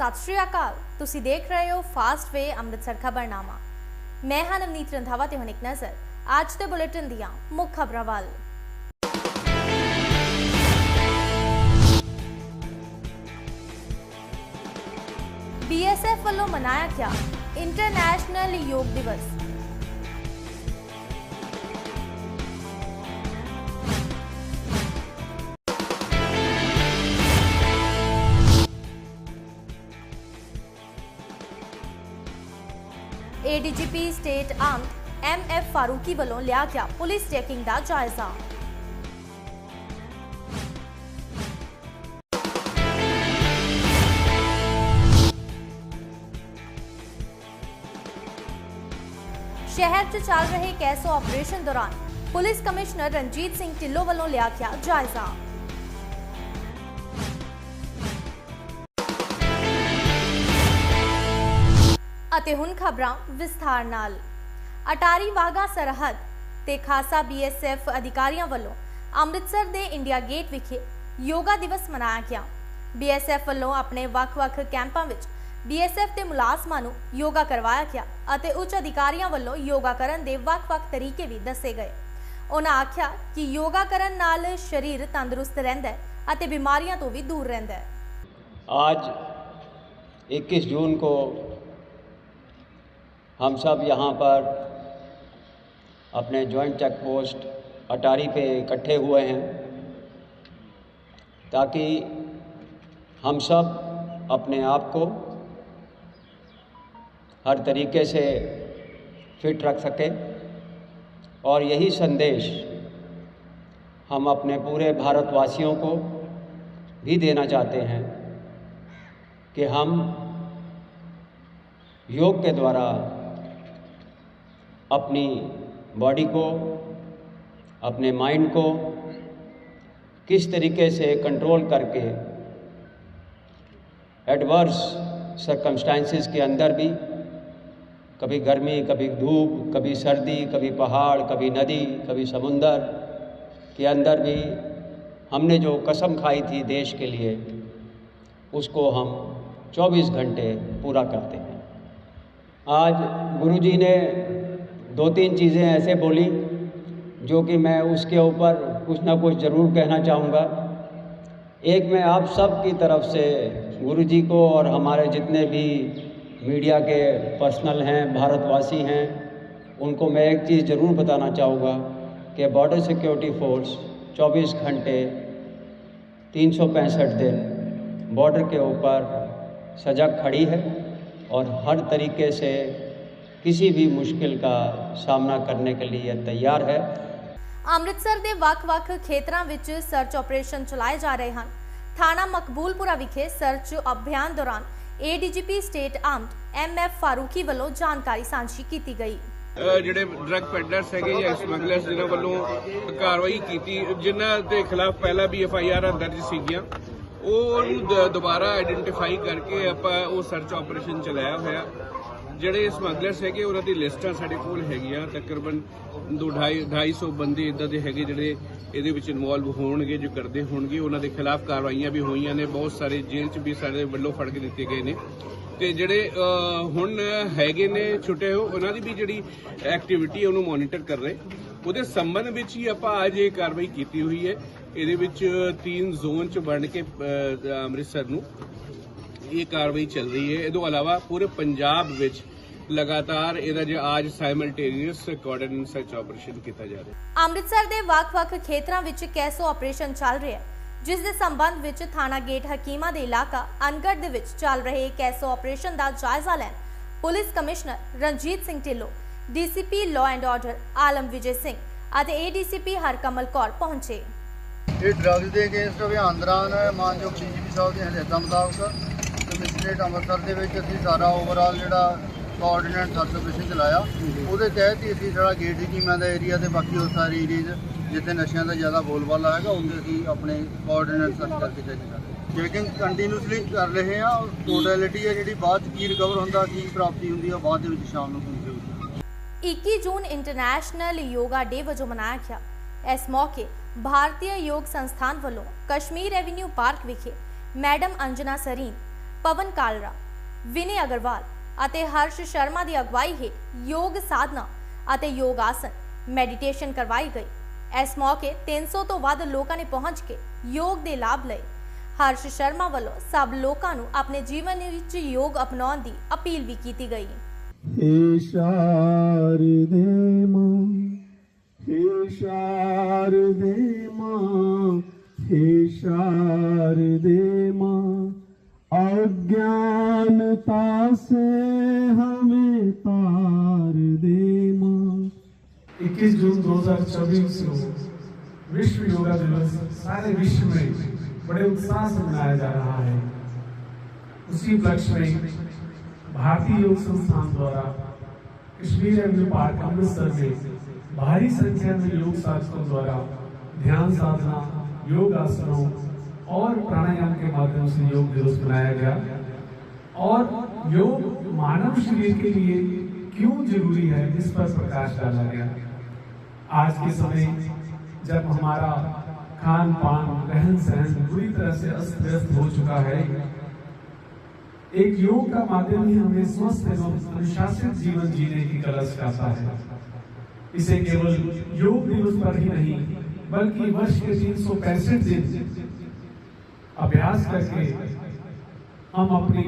ਸਤਿ ਸ਼੍ਰੀ ਅਕਾਲ। ਤੁਸੀਂ ਦੇਖ ਰਹੇ ਹੋ ਫਾਸਟ ਵੇ ਅੰਮ੍ਰਿਤਸਰ ਖਬਰਨਾਮਾ। ਮੈਂ ਹਾਂ ਨਵਨੀਤ ਰੰਧਾਵਾ ਤੇ ਹੁਣ ਇੱਕ ਨਜ਼ਰ। ਅੱਜ ਦੇ ਬੁਲੇਟਿਨ ਦੀਆਂ ਮੁੱਖ ਖਬਰਾਂ ਵੱਲ। ਬੀਐਸਐਫ ਵੱਲੋਂ ਮਨਾਇਆ ਗਿਆ ਇੰਟਰਨੈਸ਼ਨਲ ਯੋਗ ਦਿਵਸ ADGP state armed M F Farooqui ਵੱਲੋਂ ਲਿਆ ਗਿਆ ਪੁਲਿਸ ਚੈਕਿੰਗ ਦਾ ਜਾਇਜ਼ਾ। ਸ਼ਹਿਰ 'ਚ ਚੱਲ ਰਹੇ ਕੈਸੋ ਆਪਰੇਸ਼ਨ ਦੌਰਾਨ ਪੁਲਿਸ ਕਮਿਸ਼ਨਰ ਰਣਜੀਤ ਸਿੰਘ ਢਿੱਲੋਂ ਵੱਲੋਂ ਲਿਆ ਗਿਆ ਜਾਇਜ਼ਾ। ਅਤੇ ਹੁਣ ਖਬਰਾਂ ਵਿਸਥਾਰ ਨਾਲ ਅਟਾਰੀ ਵਾਗਾ ਸਰਹੱਦ ਤੇ ਖਾਸਾ ਬੀਐਸਐਫ ਅਧਿਕਾਰੀਆਂ ਵੱਲੋਂ ਅੰਮ੍ਰਿਤਸਰ ਦੇ ਇੰਡੀਆ ਗੇਟ ਵਿਖੇ ਯੋਗਾ ਦਿਵਸ ਮਨਾਇਆ ਗਿਆ ਬੀਐਸਐਫ ਵੱਲੋਂ ਆਪਣੇ ਵੱਖ-ਵੱਖ ਕੈਂਪਾਂ ਵਿੱਚ ਬੀਐਸਐਫ ਦੇ ਮੁਲਾਜ਼ਮਾਂ ਨੂੰ ਯੋਗਾ ਕਰਵਾਇਆ ਗਿਆ ਅਤੇ ਉੱਚ ਅਧਿਕਾਰੀਆਂ ਵੱਲੋਂ ਯੋਗਾ ਕਰਨ ਦੇ ਵੱਖ-ਵੱਖ ਤਰੀਕੇ ਵੀ ਦੱਸੇ ਗਏ ਉਹਨਾਂ ਆਖਿਆ ਕਿ ਯੋਗਾ ਕਰਨ ਨਾਲ ਸਰੀਰ ਤੰਦਰੁਸਤ ਰਹਿੰਦਾ ਹੈ ਅਤੇ ਬਿਮਾਰੀਆਂ ਤੋਂ ਵੀ ਦੂਰ ਰਹਿੰਦਾ ਹੈ आज 21 जून को हम सब यहाँ पर अपने जॉइंट चेक पोस्ट अटारी पे इकट्ठे हुए हैं ताकि हम सब अपने आप को हर तरीके से फिट रख सकें और यही संदेश हम अपने पूरे भारतवासियों को भी देना चाहते हैं कि हम योग के द्वारा अपनी बॉडी को, अपने माइंड को किस तरीके से कंट्रोल करके एडवर्स सरकमस्टांसिस के अंदर भी, कभी गर्मी, कभी धूप, कभी सर्दी, कभी पहाड़, कभी नदी, कभी समुंदर के अंदर भी हमने जो कसम खाई थी देश के लिए, उसको हम 24 घंटे पूरा करते हैं। आज गुरुजी ने दो तीन चीज़ें ऐसे बोली, जो कि मैं उसके ऊपर कुछ ना कुछ ज़रूर कहना चाहूँगा। एक मैं आप सब की तरफ़ से गुरु जी को और हमारे जितने भी मीडिया के पर्सनल हैं, भारतवासी हैं, उनको मैं एक चीज़ ज़रूर बताना चाहूँगा कि बॉर्डर सिक्योरिटी फोर्स 24 घंटे, तीन सौ पैंसठ दिन बॉर्डर के ऊपर सजग खड़ी है और हर तरीके से किसी भी मुश्किल का सामना करने के लिए तैयार है ਅੰਮ੍ਰਿਤਸਰ ਦੇ ਵੱਖ-ਵੱਖ ਖੇਤਰਾਂ ਵਿੱਚ ਸਰਚ ਆਪਰੇਸ਼ਨ ਚਲਾਏ ਜਾ ਰਹੇ ਹਨ ਥਾਣਾ ਮਕਬੂਲਪੁਰਾ ਵਿਖੇ ਸਰਚ ਅਭਿਆਨ ਦੌਰਾਨ ADGP state armed MF Farooqui ਵੱਲੋਂ ਜਾਣਕਾਰੀ ਸਾਂਝੀ ਕੀਤੀ ਗਈ ਅਹ ਜਿਹੜੇ ਡਰੱਗ ਪੈਡਲਰਸ ਹੈਗੇ ਜਾਂ ਸਮਗਲਰਸ ਜਿਨ੍ਹਾਂ ਵੱਲੋਂ ਕਾਰਵਾਈ ਕੀਤੀ ਜਿਨ੍ਹਾਂ ਦੇ ਖਿਲਾਫ ਪਹਿਲਾਂ ਵੀ ਐਫ ਆਈ ਆਰ ਦਰਜ ਸੀਗੀਆਂ ਉਹ ਨੂੰ ਦ- ਦੁਬਾਰਾ ਆਇਡੈਂਟੀਫਾਈ ਕਰਕੇ ਆਪਾਂ ਉਹ ਸਰਚ ਆਪਰੇਸ਼ਨ ਚਲਾਇਆ ਹੋਇਆ ਜਿਹੜੇ ਸਮਗਲਰਸ ਹੈਗੇ, ਉਹਨਾਂ ਦੀ ਲਿਸਟਾਂ ਸਾਡੇ ਕੋਲ ਹੈਗੀਆਂ। ਤਕਰੀਬਨ 2.5 ਬੰਦੇ ਇਦਾਂ ਦੇ ਹੈਗੇ ਜਿਹੜੇ ਇਹਦੇ ਵਿੱਚ ਇਨਵੋਲਵ ਹੋਣਗੇ, ਜੋ ਕਰਦੇ ਹੋਣਗੇ। ਉਹਨਾਂ ਦੇ ਖਿਲਾਫ ਕਾਰਵਾਈਆਂ ਵੀ ਹੋਈਆਂ ਨੇ। ਬਹੁਤ ਸਾਰੇ ਜੇਲ੍ਹ 'ਚ ਵੀ ਸਾਡੇ ਵੱਲੋਂ ਫੜ ਕੇ ਦਿੱਤੇ ਗਏ ਨੇ। ਤੇ ਜਿਹੜੇ ਹੁਣ ਹੈਗੇ ਨੇ, ਛੁੱਟੇ ਹੋ ਉਹਨਾਂ ਦੀ ਵੀ ਜਿਹੜੀ ਐਕਟੀਵਿਟੀ ਉਹਨੂੰ ਮੋਨੀਟਰ ਕਰ ਰਹੇ। ਉਹਦੇ ਸੰਬੰਧ ਵਿੱਚ ਹੀ ਆਪਾਂ ਅੱਜ ਇਹ ਕਾਰਵਾਈ ਕੀਤੀ ਹੋਈ ਹੈ। ਇਹਦੇ ਵਿੱਚ ਤਿੰਨ ਜ਼ੋਨ ਚ ਵੰਡ ਕੇ ਅੰਮ੍ਰਿਤਸਰ ਨੂੰ ਇਹ ਕਾਰਵਾਈ ਚੱਲ ਰਹੀ ਹੈ। ਇਹ ਤੋਂ ਇਲਾਵਾ ਪੂਰੇ ਪੰਜਾਬ ਵਿੱਚ ਲਗਾਤਾਰ ਇਹਦਾ ਜੇ ਅੱਜ ਸਾਈਮਲਟੇਨੀਅਸ ਕੋਆਰਡੀਨੇਟ ਸਰਚ ਆਪਰੇਸ਼ਨ ਕੀਤਾ ਜਾ ਰਿਹਾ। ਹੈ ਅੰਮ੍ਰਿਤਸਰ ਦੇ ਵੱਖ-ਵੱਖ ਖੇਤਰਾਂ ਵਿੱਚ ਕੈਸੋ ਆਪਰੇਸ਼ਨ ਚੱਲ ਰਿਹਾ ਹੈ ਜਿਸ ਦੇ ਸੰਬੰਧ ਵਿੱਚ ਥਾਣਾ ਗੇਟ ਹਕੀਮਾ ਦੇ ਇਲਾਕਾ ਅਨਗੜ ਦੇ ਵਿੱਚ ਚੱਲ ਰਹੇ ਕੈਸੋ ਆਪਰੇਸ਼ਨ ਦਾ ਜਾਇਜ਼ਾ ਲੈਣ police commissioner Ranjit Singh Dhillon DCP law and order Alam Vijay Singh ਅਤੇ ਏਡੀਸੀਪੀ ਹਰਕਮਲ ਕੌਰ ਪਹੁੰਚੇ। ਇਹ ਡਰੱਗਸ ਦੇ ਅਗੇਂਸਟ ਅਭਿਆਨ ਦੌਰਾਨ ਮਾਨਯੋਗ ਡੀਜੀਪੀ ਸਾਹਿਬ ਦੀਆਂ ਹਦਾਇਤਾਂ ਮੁਤਾਬਕ। ਕਮਿਸ਼ਨਰੇਟ ਅੰਮ੍ਰਿਤਸਰ ਦੇ ਵਿੱਚ ਅਸੀਂ ਸਾਰਾ ਓਵਰਆਲ ਜਿਹੜਾ ਕੋਆਰਡੀਨੇਟ ਸਰਚ ਆਪਰੇਸ਼ਨ ਚਲਾਇਆ। ਉਹਦੇ ਤਹਿਤ ਹੀ ਅਸੀਂ ਜਿਹੜਾ ਗੇਟ ਕੀਮਾ ਦਾ ਏਰੀਆ ਤੇ ਬਾਕੀ ਉਹ ਸਾਰੇ ਏਰੀਆ ਜਿੱਥੇ ਨਸ਼ਿਆਂ ਦਾ ਜ਼ਿਆਦਾ ਬੋਲਬਾਲਾ ਹੈਗਾ ਉੱਥੇ ਅਸੀਂ ਆਪਣੇ ਕੋਆਰਡੀਨੇਟ ਸਰਚ ਕਰਕੇ ਚੈੱਕ ਚੈਕਿੰਗ ਕੰਟੀਨਿਊਸਲੀ ਕਰ ਰਹੇ ਹਾਂ। ਟੋਟੈਲਿਟੀ ਹੈ ਜਿਹੜੀ ਬਾਅਦ ਕੀ ਰਿਕਵਰ ਹੁੰਦਾ ਕੀ ਪ੍ਰਾਪਤੀ ਹੁੰਦੀ ਹੈ ਬਾਅਦ ਦੇ ਵਿੱਚ ਸ਼ਾਮ ਨੂੰ ਹੋਊਗੀ 21 ਜੂਨ ਇੰਟਰਨੈਸ਼ਨਲ ਯੋਗਾ ਡੇ ਵਜੋਂ ਮਨਾਇਆ ਗਿਆ। ਇਸ ਮੌਕੇ ਭਾਰਤੀ ਯੋਗ ਸੰਸਥਾਨ ਵੱਲੋਂ ਕਸ਼ਮੀਰ ਐਵਨਿਊ ਪਾਰਕ ਵਿਖੇ ਮੈਡਮ ਅੰਜਨਾ ਸਰੀਨ ਪਵਨ ਕਾਲਰਾ ਵਿਨੇ ਅਗਰਵਾਲ ਅਤੇ ਹਰਸ਼ ਸ਼ਰਮਾ ਦੀ ਅਗਵਾਈ ਹੇਠ ਯੋਗ ਸਾਧਨਾ ਅਤੇ ਯੋਗ ਆਸਨ ਮੈਡੀਟੇਸ਼ਨ ਕਰਵਾਈ ਗਈ। ਇਸ ਮੌਕੇ 300 ਤੋਂ ਵੱਧ ਲੋਕਾਂ ਨੇ ਪਹੁੰਚ ਕੇ ਯੋਗ ਦੇ ਲਾਭ ਲਏ। ਹਰਸ਼ ਸ਼ਰਮਾ ਵੱਲੋਂ ਸਭ ਲੋਕਾਂ ਨੂੰ ਆਪਣੇ ਜੀਵਨ ਵਿੱਚ ਯੋਗ ਅਪਣਾਉਣ ਦੀ ਅਪੀਲ ਵੀ ਕੀਤੀ ਗਈ। अज्ञानता से हमें तार दे माँ 21 जून 2024 को विश्व योगा दिवस सारे विश्व में बड़े उत्साह से मनाया जा रहा है। उसी उपलक्ष्य में भारतीय योग संस्थान द्वारा कश्मीर एवेन्यू पार्क अमृतसर में भारी संख्या में योग साधकों द्वारा ध्यान साधना, योग आसनों और प्राणायाम के माध्यम से योग दिवस मनाया गया। और योग मानव शरीर के लिए क्यों ज़रूरी है, इस पर प्रकाश डाला गया। आज के समय, जब हमारा खान पान, रहन सहन पूरी तरह से अस्त व्यस्त हो चुका है, एक योग का माध्यम ही हमें स्वस्थ एवं अनुशासित जीवन जीने की कला सिखाता है। इसे केवल योग दिवस पर ही नहीं, बल्कि वर्ष के तीन सौ पैंसठ दिन अभ्यास करके हम अपनी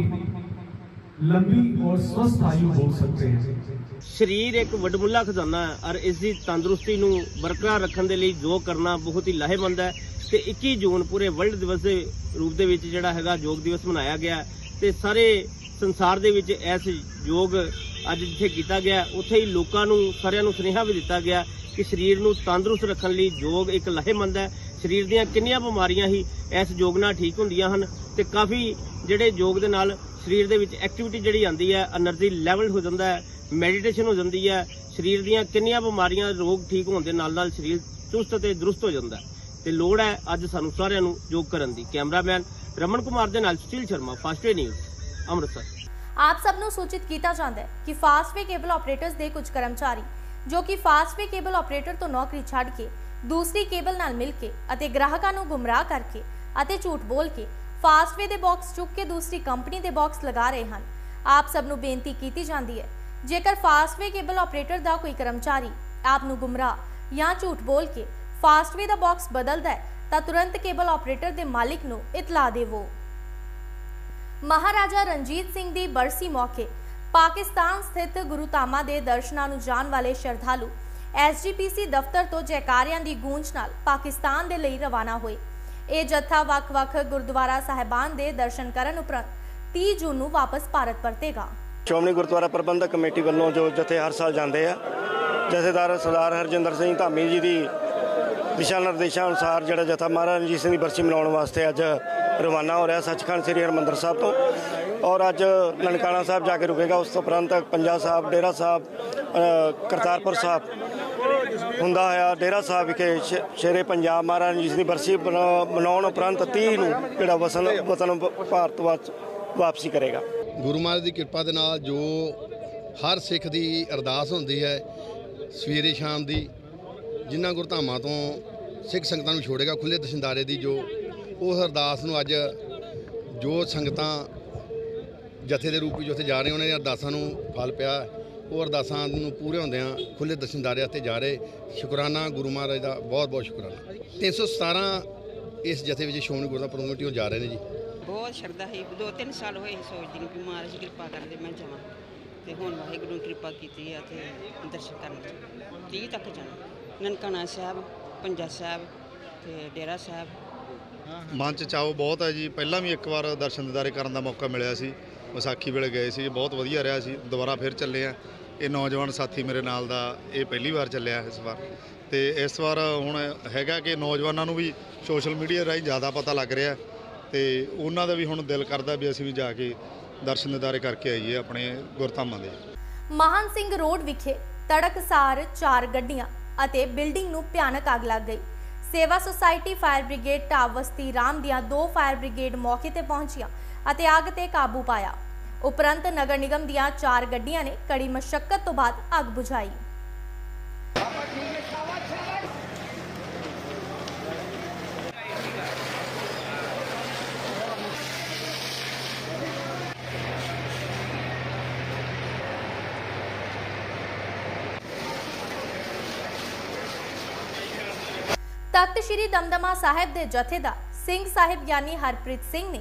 लंबी और स्वस्थ आयु भोग सकते हैं ਸਰੀਰ ਇੱਕ ਵਡਮੁੱਲਾ ਖਜ਼ਾਨਾ ਹੈ ਔਰ ਇਸ ਦੀ ਤੰਦਰੁਸਤੀ ਨੂੰ ਬਰਕਰਾਰ ਰੱਖਣ ਦੇ ਲਈ ਯੋਗ ਕਰਨਾ ਬਹੁਤ ਹੀ ਲਾਹੇਵੰਦ ਹੈ ਤੇ 21 ਜੂਨ ਪੂਰੇ ਵਰਲਡ ਦਿਵਸ ਦੇ ਰੂਪ ਦੇ ਵਿੱਚ ਜਿਹੜਾ ਹੈਗਾ ਯੋਗ ਦਿਵਸ ਮਨਾਇਆ ਗਿਆ ਹੈ ਤੇ ਸਾਰੇ ਸੰਸਾਰ ਦੇ ਵਿੱਚ ਇਸ ਯੋਗ ਅੱਜ ਜਿੱਥੇ ਕੀਤਾ ਗਿਆ ਉੱਥੇ ਹੀ ਲੋਕਾਂ ਨੂੰ ਸਾਰਿਆਂ ਨੂੰ ਸੁਨੇਹਾ ਵੀ ਦਿੱਤਾ ਗਿਆ ਕਿ ਸਰੀਰ ਨੂੰ ਤੰਦਰੁਸਤ ਰੱਖਣ ਲਈ ਯੋਗ ਇੱਕ ਲਾਹੇਵੰਦ ਹੈ ਸਰੀਰ ਦੀਆਂ ਕਿੰਨੀਆਂ ਬਿਮਾਰੀਆਂ ਹੀ ਇਸ ਯੋਗ ਨਾਲ ਠੀਕ ਹੁੰਦੀਆਂ ਹਨ ਤੇ ਕਾਫੀ ਜਿਹੜੇ ਯੋਗ ਦੇ ਨਾਲ ਸਰੀਰ ਦੇ ਵਿੱਚ ਐਕਟੀਵਿਟੀ ਜਿਹੜੀ ਆਉਂਦੀ ਹੈ એનર્ਜੀ ਲੈਵਲ ਹੋ ਜਾਂਦਾ ਹੈ ਮੈਡੀਟੇਸ਼ਨ ਹੋ ਜਾਂਦੀ ਹੈ, ਸਰੀਰ ਦੀਆਂ ਕਿੰਨੀਆਂ ਬਿਮਾਰੀਆਂ, ਰੋਗ ਠੀਕ ਹੋਣ ਦੇ ਨਾਲ ਨਾਲ ਸਰੀਰ ਚੁਸਤ ਤੇ ਦਰੁਸਤ ਹੋ ਜਾਂਦਾ ਤੇ ਲੋੜ ਹੈ ਅੱਜ ਸਾਨੂੰ ਸਾਰਿਆਂ ਨੂੰ ਯੋਗ ਕਰਨ ਦੀ। ਕੈਮਰਾਮੈਨ ਰਮਨ ਕੁਮਾਰ ਦੇ ਨਾਲ ਸੁਸ਼ੀਲ ਸ਼ਰਮਾ ਫਾਸਟਵੇ ਨਿਊਜ਼ ਅੰਮ੍ਰਿਤਸਰ। ਆਪ ਸਭ ਨੂੰ ਸੂਚਿਤ ਕੀਤਾ ਜਾਂਦਾ ਹੈ ਕਿ ਫਾਸਟਵੇ ਕੇਬਲ ਆਪਰੇਟਰਸ ਦੇ ਕੁਝ ਕਰਮਚਾਰੀ, ਜੋ ਕਿ ਫਾਸਟਵੇ ਕੇਬਲ ਆਪਰੇਟਰ ਤੋਂ ਨੌਕਰੀ ਛੱਡ ਕੇ ਦੂਸਰੀ ਕੇਬਲ ਨਾਲ ਮਿਲ ਕੇ ਅਤੇ ਗ੍ਰਾਹਕਾਂ ਨੂੰ ਗੁੰਮਰਾਹ ਕਰਕੇ ਅਤੇ ਝੂਠ ਬੋਲ ਕੇ ਫਾਸਟਵੇ ਦੇ ਬਾਕਸ ਚੁੱਕ ਕੇ ਦੂਸਰੀ ਕੰਪਨੀ ਦੇ ਬਾਕਸ ਲਗਾ ਰਹੇ ਹਨ। ਆਪ ਸਭ ਨੂੰ ਬੇਨਤੀ ਕੀਤੀ ਜਾਂਦੀ ਹੈ, ਜੇਕਰ ਫਾਸਟਵੇ ਕੇਬਲ ਆਪਰੇਟਰ ਦਾ ਕੋਈ ਕਰਮਚਾਰੀ ਆਪ ਨੂੰ ਗੁੰਮਰਾਹ ਜਾਂ ਝੂਠ ਬੋਲ ਕੇ ਫਾਸਟਵੇ ਦਾ ਬਾਕਸ ਬਦਲਦਾ ਹੈ, ਤਾਂ ਤੁਰੰਤ ਕੇਬਲ ਆਪਰੇਟਰ ਦੇ ਮਾਲਿਕ ਨੂੰ ਇਤਲਾ ਦੇਵੋ। ਮਹਾਰਾਜਾ ਰਣਜੀਤ ਸਿੰਘ ਦੀ ਬਰਸੀ ਮੌਕੇ ਪਾਕਿਸਤਾਨ ਸਥਿਤ ਗੁਰੂ ਧਾਮਾਂ ਦੇ ਦਰਸ਼ਨਾਂ ਨੂੰ ਜਾਣ ਵਾਲੇ ਸ਼ਰਧਾਲੂ ਐਸਜੀਪੀਸੀ ਦਫ਼ਤਰ ਤੋਂ ਜੈਕਾਰਿਆਂ ਦੀ ਗੂੰਜ ਨਾਲ ਪਾਕਿਸਤਾਨ ਦੇ ਲਈ ਰਵਾਨਾ ਹੋਏ। ਇਹ ਜੱਥਾ ਵੱਖ-ਵੱਖ ਗੁਰਦੁਆਰਾ ਸਾਹਿਬਾਨ ਦੇ ਦਰਸ਼ਨ ਕਰਨ ਉਪਰੰਤ 30 ਜੂਨ ਨੂੰ ਵਾਪਸ ਭਾਰਤ ਪਰਤੇਗਾ। ਸ਼੍ਰੋਮਣੀ ਗੁਰਦੁਆਰਾ ਪ੍ਰਬੰਧਕ ਕਮੇਟੀ ਵੱਲੋਂ ਜੋ ਜਥੇ ਹਰ ਸਾਲ ਜਾਂਦੇ ਆ, ਜਥੇਦਾਰ ਸਰਦਾਰ ਹਰਜਿੰਦਰ ਸਿੰਘ ਧਾਮੀ ਜੀ ਦੀ ਦਿਸ਼ਾ ਨਿਰਦੇਸ਼ਾਂ ਅਨੁਸਾਰ ਜਿਹੜਾ ਜਥਾ ਮਹਾਰਾਜ ਰਣਜੀਤ ਸਿੰਘ ਦੀ ਬਰਸੀ ਮਨਾਉਣ ਵਾਸਤੇ ਅੱਜ ਰਵਾਨਾ ਹੋ ਰਿਹਾ, ਸੱਚਖੰਡ ਸ੍ਰੀ ਹਰਿਮੰਦਰ ਸਾਹਿਬ ਤੋਂ। ਔਰ ਅੱਜ ਨਨਕਾਣਾ ਸਾਹਿਬ ਜਾ ਕੇ ਰੁਕੇਗਾ, ਉਸ ਤੋਂ ਉਪਰੰਤ ਪੰਜਾ ਸਾਹਿਬ, ਡੇਰਾ ਸਾਹਿਬ ਕਰਤਾਰਪੁਰ ਸਾਹਿਬ। ਹੁੰਦਾ ਹੋਇਆ ਡੇਰਾ ਸਾਹਿਬ ਵਿਖੇ ਸ਼ੇਰੇ ਪੰਜਾਬ ਮਹਾਰਾਜ ਰਣਜੀਤ ਦੀ ਬਰਸੀ ਮਨਾ- ਮਨਾਉਣ ਉਪਰੰਤ 30 ਨੂੰ ਜਿਹੜਾ ਵਸਨ, ਵਤਨ ਭਾਰਤ ਵਾਚ ਵਾਪਸੀ ਕਰੇਗਾ। ਗੁਰੂ ਮਹਾਰਾਜ ਦੀ ਕਿਰਪਾ ਦੇ ਨਾਲ ਜੋ ਹਰ ਸਿੱਖ ਦੀ ਅਰਦਾਸ ਹੁੰਦੀ ਹੈ ਸਵੇਰੇ ਸ਼ਾਮ ਦੀ ਜਿਨ੍ਹਾਂ ਗੁਰਧਾਮਾਂ ਤੋਂ ਸਿੱਖ ਸੰਗਤਾਂ ਨੂੰ ਛੋੜੇਗਾ ਖੁੱਲੇ ਦਸ਼ਿੰਦਾਰੇ ਦੀ ਜੋ ਉਸ ਅਰਦਾਸ ਨੂੰ ਅੱਜ ਜੋ ਸੰਗਤਾਂ ਜਥੇ ਦੇ ਰੂਪ ਵਿੱਚ ਉੱਥੇ ਜਾ ਰਹੇ ਉਹਨਾਂ ਦੀਆਂ ਅਰਦਾਸਾਂ ਨੂੰ ਫਲ ਪਿਆ। ਉਹ ਅਰਦਾਸਾਂ ਨੂੰ ਪੂਰੇ ਹੁੰਦਿਆਂ ਖੁੱਲੇ ਦਸ਼ਿੰਦਾਰੇ ਉੱਤੇ ਜਾ ਰਹੇ। ਸ਼ੁਕਰਾਨਾ ਗੁਰੂ ਮਹਾਰਾਜ ਦਾ ਬਹੁਤ ਬਹੁਤ ਸ਼ੁਕਰਾਨਾ। 317 ਇਸ ਜਥੇ ਵਿੱਚ ਸ਼੍ਰੋਮਣੀ ਗੁਰਦੁਆਰਾ ਕਮੇਟੀ ਉਹ ਜਾ ਰਹੇ ਨੇ ਜੀ। ਬਹੁਤ ਸ਼ਰਧਾ ਸੀ। ਦੋ ਤਿੰਨ ਸਾਲ ਹੋਏ ਸੀ ਸੋਚਦੀ ਨੂੰ ਕਿ ਮਹਾਰਾਜ ਕਿਰਪਾ ਕਰਦੇ ਮੈਂ ਜਾਵਾਂ। ਤੇ ਹੁਣ ਵਾਹਿਗੁਰੂ ਨੇ ਕਿਰਪਾ ਕੀਤੀ ਆ ਤੇ ਦਰਸ਼ਨ ਕਰਨ 30 ਤੱਕ ਜਾਣਾ। ਨਨਕਾਣਾ ਸਾਹਿਬ ਪੰਜਾ ਸਾਹਿਬ ਤੇ ਡੇਰਾ ਸਾਹਿਬ। ਮਨ ਚ ਚਾਓ ਬਹੁਤ ਹੈ ਜੀ। ਪਹਿਲਾਂ ਵੀ ਇੱਕ ਵਾਰ ਦਰਸ਼ਨ ਦਿਦਾਰੇ ਕਰਨ ਦਾ ਮੌਕਾ ਮਿਲਿਆ ਸੀ। ਵਿਸਾਖੀ ਵੇਲੇ ਗਏ ਸੀ। ਬਹੁਤ ਵਧੀਆ ਰਿਹਾ ਸੀ। ਦੁਬਾਰਾ ਫਿਰ ਚੱਲੇ ਆ। ਇਹ ਨੌਜਵਾਨ ਸਾਥੀ ਮੇਰੇ ਨਾਲ ਦਾ ਇਹ ਪਹਿਲੀ ਵਾਰ ਚੱਲਿਆ ਇਸ ਵਾਰ। ਤੇ ਇਸ ਵਾਰ ਹੁਣ ਹੈਗਾ ਕਿ ਨੌਜਵਾਨਾਂ ਨੂੰ ਵੀ ਸੋਸ਼ਲ ਮੀਡੀਆ ਰਾਹੀਂ ਜ਼ਿਆਦਾ ਪਤਾ ਲੱਗ ਰਿਹਾ। ਤੇ ਉਹਨਾਂ ਦਾ ਵੀ ਹੁਣ ਦਿਲ ਕਰਦਾ ਵੀ ਅਸੀਂ ਵੀ ਜਾ ਕੇ ਦਰਸ਼ਨ ਦਿਦਾਰੇ ਕਰਕੇ ਆਈਏ ਆਪਣੇ ਗੁਰਧਾਮਾਂ ਦੇ। ਮਹਾਨ ਸਿੰਘ ਰੋਡ ਵਿਖੇ ਤੜਕਸਾਰ ਚਾਰ ਗੱਡੀਆਂ ਅਤੇ ਬਿਲਡਿੰਗ ਨੂੰ ਭਿਆਨਕ ਅੱਗ ਲੱਗ ਗਈ। Seva society fire brigade Dhabwasti Ram ਦੀਆਂ ਦੋ ਫਾਇਰ ਬ੍ਰਿਗੇਡ ਮੌਕੇ ਤੇ ਪਹੁੰਚੀਆਂ ਅਤੇ ਅੱਗ ਤੇ ਕਾਬੂ ਪਾਇਆ। ਉਪਰੰਤ ਨਗਰ ਨਿਗਮ ਦੀਆਂ ਚਾਰ ਗੱਡੀਆਂ ਨੇ ਕੜੀ ਮਸ਼ੱਕਤ ਤੋਂ ਬਾਅਦ ਅੱਗ ਬੁਝਾਈ। ਤਖਤ ਸ੍ਰੀ ਦਮਦਮਾ ਸਾਹਿਬ ਦੇ ਜਥੇਦਾਰ ਸਿੰਘ ਸਾਹਿਬ ਗਿਆਨੀ ਹਰਪ੍ਰੀਤ ਸਿੰਘ ਨੇ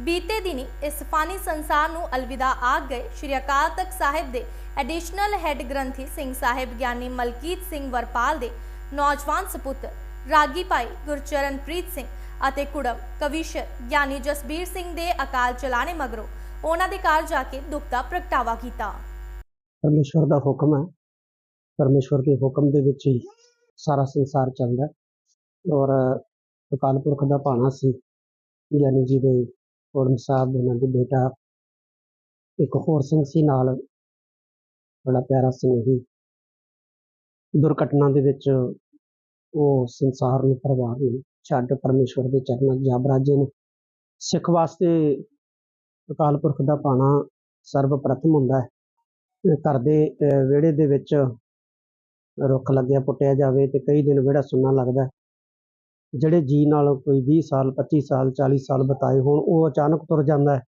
ਬੀਤੇ ਦਿਨੀ ਇਸ ਫਾਨੀ ਸੰਸਾਰ ਨੂੰ ਅਲਵਿਦਾ ਆਖ ਗਏ ਸ੍ਰੀ ਅਕਾਲ ਤਖਤ ਸਾਹਿਬ ਦੇ ਐਡੀਸ਼ਨਲ ਹੈੱਡ ਗ੍ਰੰਥੀ ਸਿੰਘ ਸਾਹਿਬ ਗਿਆਨੀ ਮਲਕੀਤ ਸਿੰਘ ਵਰਪਾਲ ਦੇ ਨੌਜਵਾਨ ਸਪੁੱਤਰ ਰਾਗੀ ਭਾਈ ਗੁਰਚਰਨਪ੍ਰੀਤ ਸਿੰਘ ਅਤੇ ਕੁੜਮ ਕਵੀਸ਼ਰ ਗਿਆਨੀ ਜਸਬੀਰ ਸਿੰਘ ਦੇ ਅਕਾਲ ਚਲਾਣੇ ਮਗਰੋਂ ਉਹਨਾਂ ਦੇ ਘਰ ਜਾ ਕੇ ਦੁੱਖ ਦਾ ਪ੍ਰਗਟਾਵਾ ਕੀਤਾ। ਪਰਮੇਸ਼ਵਰ ਦਾ ਹੁਕਮ ਹੈ। ਪਰਮੇਸ਼ਵਰ ਦੇ ਹੁਕਮ ਦੇ ਵਿੱਚ ਹੀ ਸਾਰਾ ਸੰਸਾਰ ਚੱਲਦਾ ਔਰ ਅਕਾਲ ਪੁਰਖ ਦਾ ਭਾਣਾ ਸੀ। ਗਿਆਨੀ ਜੀ ਦੇ ਪੂਰਨ ਸਾਹਿਬ ਉਹਨਾਂ ਦੇ ਬੇਟਾ ਇੱਕ ਹੋਰ ਸਿੰਘ ਸੀ ਨਾਲ ਬੜਾ ਪਿਆਰਾ ਸਨੇਹੀ ਦੁਰਘਟਨਾ ਦੇ ਵਿੱਚ ਉਹ ਸੰਸਾਰ ਨੂੰ ਪਰਵਾਹ ਨਹੀਂ ਛੱਡ ਪਰਮੇਸ਼ਵਰ ਦੇ ਚਰਨਾਂ 'ਚ ਰਾਜੇ ਨੇ। ਸਿੱਖ ਵਾਸਤੇ ਅਕਾਲ ਪੁਰਖ ਦਾ ਪਾਣਾ ਸਰਵ ਪ੍ਰਥਮ ਹੁੰਦਾ ਹੈ। ਘਰ ਦੇ ਵਿਹੜੇ ਦੇ ਵਿੱਚ ਰੁੱਖ ਲੱਗਿਆ, ਪੁੱਟਿਆ ਜਾਵੇ ਤੇ ਕਈ ਦਿਨ ਵਿਹੜਾ ਸੁੰਨਾ ਲੱਗਦਾ ਜਿਹੜੇ ਜੀ ਨਾਲ ਕੋਈ 20 ਸਾਲ 25 ਸਾਲ 40 ਸਾਲ ਬਿਤਾਏ ਹੋਣ, ਉਹ ਅਚਾਨਕ ਤੁਰ ਜਾਂਦਾ ਹੈ।